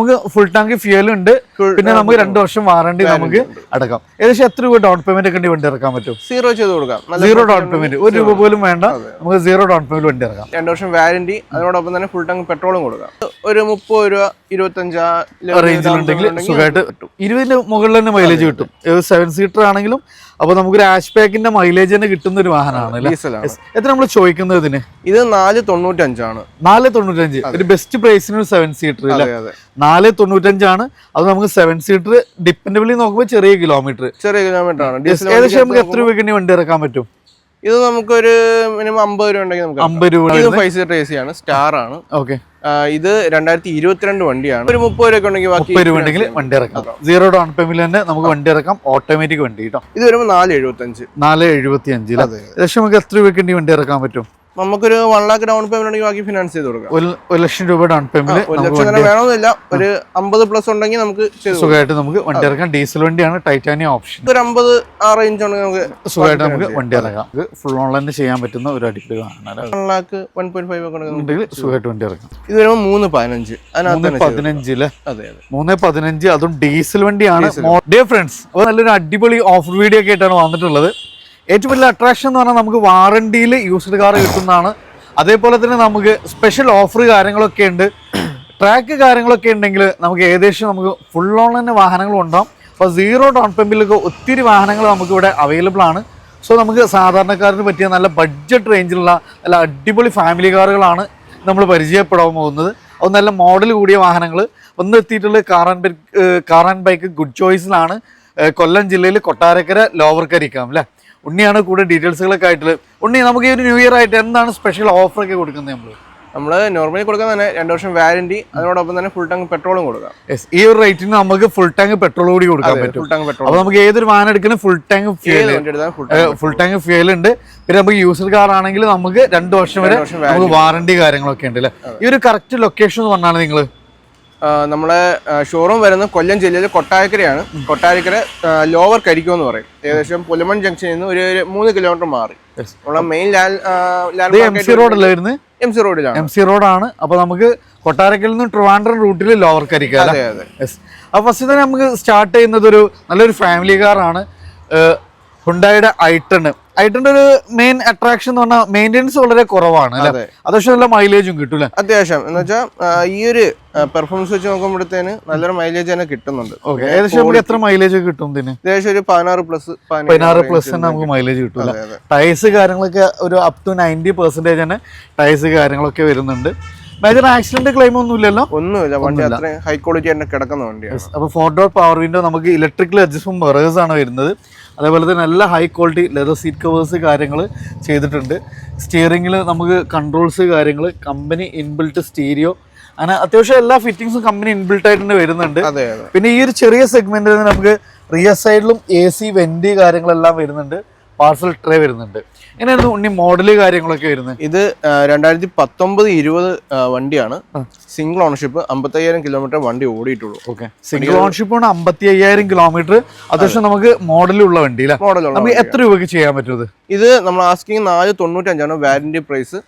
നമുക്ക് full tank fuel ഉണ്ട്. പിന്നെ നമുക്ക് രണ്ട് വർഷം വാറണ്ടി നമുക്ക് അടക്കാം. ഏകദേശം എത്ര രൂപ ഡൗൺ പേയ്മെന്റ് ഒക്കെ വണ്ടി ഇറക്കാൻ പറ്റും? സീറോ ചെയ്ത് കൊടുക്കാം. സീറോ ഡൗൺ പേയ്മെന്റ് ഒരു രൂപ പോലും വേണ്ട. നമുക്ക് സീറോ ഡൗൺ പേയ്മെന്റ് വണ്ടി ഇറക്കാം രണ്ട് വർഷം വാരണ്ടി അതിനോടൊപ്പം തന്നെ ഫുൾ ടാങ്ക് പെട്രോളും കൊടുക്കാം. ഒരു മുപ്പത് രൂപ ഇരുപത്തഞ്ചാ റേഞ്ചിലുണ്ടെങ്കിൽ സുഖമായിട്ട് ഇരുപതിന്റെ മുകളിൽ തന്നെ മൈലേജ് കിട്ടും. സെവൻ സീറ്റർ ആണെങ്കിലും അപ്പൊ നമുക്കൊരു ആഷ് പാക്കിന്റെ മൈലേജ് തന്നെ കിട്ടുന്ന ഒരു വാഹനമാണ് എത്ര നമ്മൾ ചോദിക്കുന്നത് ഇതിന്? ഇത് നാല് തൊണ്ണൂറ്റഞ്ചാണ് നാല് തൊണ്ണൂറ്റഞ്ച്. ഒരു ബെസ്റ്റ് പ്രൈസിന് ഒരു സെവൻ സീറ്റർ നാല് തൊണ്ണൂറ്റഞ്ചാണ് അത് നമുക്ക് സെവൻ സീറ്റർ ഡിപ്പെൻഡബിളി നോക്കുമ്പോൾ ചെറിയ കിലോമീറ്റർ ചെറിയ കിലോമീറ്റർ ആണ്. ഏകദേശം നമുക്ക് എത്ര രൂപയ്ക്ക് വണ്ടി ഇറക്കാൻ പറ്റും? ഇത് നമുക്കൊരു മിനിമം അമ്പത് രൂപ ഉണ്ടെങ്കിൽ നമുക്ക് അമ്പത് രൂപ ഇത് ഫൈവ് സീറ്റർ എ സി ആണ് സ്റ്റാർ ആണ്. ഓക്കെ ഇത് രണ്ടായിരത്തി ഇരുപത്തിരണ്ട് വണ്ടിയാണ്. ഒരു മുപ്പത് രൂപ ഉണ്ടെങ്കിൽ മുപ്പത് രൂപ ഉണ്ടെങ്കിൽ വണ്ടി ഇറക്കാം. സീറോ ഡൗൺ പേയ്മെന്റ് തന്നെ നമുക്ക് വണ്ടി ഇറക്കാം. ഓട്ടോമാറ്റിക് വണ്ടി കേട്ടോ ഇത് വരുമ്പോൾ നാല് എഴുപത്തി അഞ്ച് നാല് എഴുപത്തി അഞ്ചിൽ ഏകദേശം നമുക്ക് എത്ര രൂപയ്ക്ക് വണ്ടി ഇറക്കാൻ പറ്റും? നമുക്കൊരു വൺ ലാക്ക് ഡൗൺ പേയ്മെന്റ് ഉണ്ടെങ്കിൽ ബാക്കി ഫിനാൻസ് ചെയ്ത് കൊടുക്കാം. ഒരു ലക്ഷം രൂപ ഡൗൺ പേയ്മെന്റ് ഒരു ലക്ഷം തന്നെ വേണമെന്നില്ല. ഒരു അമ്പത് പ്ലസ് ഉണ്ടെങ്കിൽ നമുക്ക് സുഖമായിട്ട് നമുക്ക് വണ്ടി ഇറക്കാം. ഡീസൽ വണ്ടിയാണ് ടൈറ്റാനിയ ഓപ്ഷൻ ഒരു അമ്പത് ആ റേഞ്ച് ഉണ്ടെങ്കിൽ നമുക്ക് സുഖമായിട്ട് നമുക്ക് വണ്ടി ഇറക്കാം. ഫുൾ ഓൺലൈൻ ചെയ്യാൻ പറ്റുന്ന ഒരു അടിപൊളി one lakh one point five ഒക്കെ ഉണ്ടെങ്കിൽ സുഖമായിട്ട് വണ്ടി ഇറക്കാം. ഇത് വരുമ്പോൾ മൂന്ന് പതിനഞ്ച്. മൂന്ന് പതിനഞ്ചിൽ? അതെ അതെ. മൂന്ന് പതിനഞ്ച് അതും ഡീസൽ വണ്ടിയാണ്. ഡിയർ ഫ്രണ്ട്സ് അപ്പോൾ നല്ലൊരു അടിപൊളി ഓഫർ വീഡിയോ ഒക്കെ ആയിട്ടാണ് വന്നിട്ടുള്ളത്. ഏറ്റവും വലിയ അട്രാക്ഷൻ എന്ന് പറഞ്ഞാൽ നമുക്ക് വാറണ്ടിയിൽ യൂസ്ഡ് കാർ കിട്ടുന്നതാണ്. അതേപോലെ തന്നെ നമുക്ക് സ്പെഷ്യൽ ഓഫർ കാര്യങ്ങളൊക്കെ ഉണ്ട്. ട്രാക്ക് കാര്യങ്ങളൊക്കെ ഉണ്ടെങ്കിൽ നമുക്ക് ഏകദേശം നമുക്ക് ഫുൾ ഓൺ തന്നെ വാഹനങ്ങൾ ഉണ്ടാവും അപ്പോൾ സീറോ ഡൗൺ പേയ്മെന്റിലൊക്കെ ഒത്തിരി വാഹനങ്ങൾ നമുക്ക് ഇവിടെ അവൈലബിൾ ആണ്. സോ നമുക്ക് സാധാരണക്കാരന് പറ്റിയ നല്ല ബഡ്ജറ്റ് റേഞ്ചിലുള്ള നല്ല അടിപൊളി ഫാമിലി കാറുകളാണ് നമ്മൾ പരിചയപ്പെടാൻ പോകുന്നത്. അത് നല്ല മോഡൽ കൂടിയ വാഹനങ്ങൾ. ഒന്ന് എത്തിയിട്ടുള്ള car and bike car and bike good ചോയ്സിലാണ് Kollam ജില്ലയിൽ കൊട്ടാരക്കര ലോവർക്കരിക്കാം അല്ലേ ഉണ്ണിയാണ് കൂടെ ഡീറ്റെയിൽസുകളൊക്കെ ആയിട്ട് ഉണ്ണി നമുക്ക് ഈ ഒരു ന്യൂ ഇയർ ആയിട്ട് എന്താണ് സ്പെഷ്യൽ ഓഫർ ഒക്കെ കൊടുക്കുന്നത് നമ്മൾ നമ്മൾ നോർമലി കൊടുക്കുന്ന തന്നെ രണ്ട് വർഷം വാരണ്ടി അതിനോടൊപ്പം തന്നെ ഫുൾ ടാങ്ക് പെട്രോളും കൊടുക്കാം. ഈ ഒരു റേറ്റിന് നമുക്ക് ഫുൾ ടാങ്ക് പെട്രോൾ കൂടി കൊടുക്കാൻ പറ്റും. ഫുൾ ടാങ്ക് പെട്രോൾ അപ്പോൾ നമുക്ക് ഏതൊരു വാഹനം എടുക്കുന്ന full tank fuel full tank fuel ഉണ്ട്. പിന്നെ നമുക്ക് യൂസർ കാർ ആണെങ്കിൽ നമുക്ക് രണ്ട് വർഷം വരെ നമുക്ക് വാറണ്ടി കാര്യങ്ങളൊക്കെ ഉണ്ട് അല്ലേ? ഈ ഒരു കറക്റ്റ് ലൊക്കേഷൻ എന്ന് പറഞ്ഞാണ് നിങ്ങൾ നമ്മളെ ഷോറൂം വരുന്നത് കൊല്ലം ജില്ലയിൽ കൊട്ടാരക്കരയാണ്. കൊട്ടാരക്കര ലോവർ കരിക്കോ എന്ന് പറയും. ഏകദേശം പുലമൺ ജംഗ്ഷനിൽ നിന്ന് ഒരു മൂന്ന് കിലോമീറ്റർ മാറി. നമ്മുടെ നമ്മളെ main land M C road അല്ലായിരുന്നു എം സി റോഡിലാണ് എം സി റോഡാണ് അപ്പൊ നമുക്ക് കൊട്ടാരക്കരയിൽ നിന്ന് ട്രിവാൻഡ്രം റൂട്ടിൽ ലോവർ കരിക്ക അപ്പൊ ഫസ്റ്റ് തന്നെ നമുക്ക് സ്റ്റാർട്ട് ചെയ്യുന്നത് ഒരു നല്ലൊരു ഫാമിലി കാറാണ് ഹുണ്ടായുടെ ഐട്ടണ് ഐട്ടന്റെ ഒരു മെയിൻ അട്രാക്ഷൻ എന്ന് പറഞ്ഞാൽ മെയിന്റെനൻസ് വളരെ കുറവാണ് അല്ലേ? അതെ. നല്ല മൈലേജും കിട്ടും അത്യാവശ്യം. എന്ന് വെച്ചാൽ ഈ ഒരു പെർഫോമൻസ് വെച്ച് നോക്കുമ്പോഴത്തേന് നല്ലൊരു മൈലേജ് തന്നെ കിട്ടുന്നുണ്ട്. ഏകദേശം എത്ര മൈലേജ് കിട്ടും ഇതിന്? ഏകദേശം ഒരു പതിനാറ് പ്ലസ് പതിനാറ് പ്ലസ് തന്നെ നമുക്ക് മൈലേജ് കിട്ടും ടൈസ് കാര്യങ്ങളൊക്കെ ഒരു അപ് ടു നയന്റി പെർസെന്റേജ് തന്നെ ടൈസ് കാര്യങ്ങളൊക്കെ വരുന്നുണ്ട്. മേജർ ആക്സിഡന്റ് ക്ലെയിം ഒന്നും ഇല്ലല്ലോ? ഒന്നുമില്ല. വണ്ടി അത്രയും ഹൈ ക്വാളിറ്റി തന്നെ കിടക്കുന്ന വണ്ടിയാണ്. അപ്പോൾ ഫോർ ഡോർ പവർ വിൻഡോ നമുക്ക് ഇലക്ട്രിക്കൽ അഡ്ജസ്റ്റ്മെന്റ് ബറേഴ്സ് ആണ് വരുന്നത്. അതേപോലെ തന്നെ നല്ല high quality leather seat covers കാര്യങ്ങൾ ചെയ്തിട്ടുണ്ട്. സ്റ്റിയറിങ്ങിൽ നമുക്ക് കൺട്രോൾസ് കാര്യങ്ങൾ കമ്പനി ഇൻബിൽട്ട് സ്റ്റീരിയോ അങ്ങനെ അത്യാവശ്യം എല്ലാ ഫിറ്റിങ്സും കമ്പനി ഇൻബിൽട്ട് ആയിട്ട് തന്നെ വരുന്നുണ്ട്. പിന്നെ ഈ ഒരു ചെറിയ സെഗ്മെന്റിൽ നമുക്ക് റിയർ സൈഡിലും എ സി വെന്റ് കാര്യങ്ങളെല്ലാം വരുന്നുണ്ട്. പാർസൽ ട്രേ വരുന്നുണ്ട്. ഇങ്ങനെയായിരുന്നു ഉണ്ണി മോഡൽ കാര്യങ്ങളൊക്കെ വരുന്നത്? ഇത് രണ്ടായിരത്തി പത്തൊമ്പത് ഇരുപത് വണ്ടിയാണ്. സിംഗിൾ ഓണർഷിപ്പ് അമ്പത്തയ്യായിരം കിലോമീറ്റർ വണ്ടി ഓടിയിട്ടുള്ളൂ. ഓക്കെ സിംഗിൾ ഓണർഷിപ്പ് ആണ് അമ്പത്തി അയ്യായിരം കിലോമീറ്റർ അത്യാവശ്യം നമുക്ക് മോഡലുള്ള വണ്ടി നമുക്ക് എത്ര രൂപയ്ക്ക് ചെയ്യാൻ പറ്റും ഇത് നമ്മൾ ആസ്കിങ് നാല് തൊണ്ണൂറ്റഞ്ചാണ് വാരന്റി പ്രൈസ്.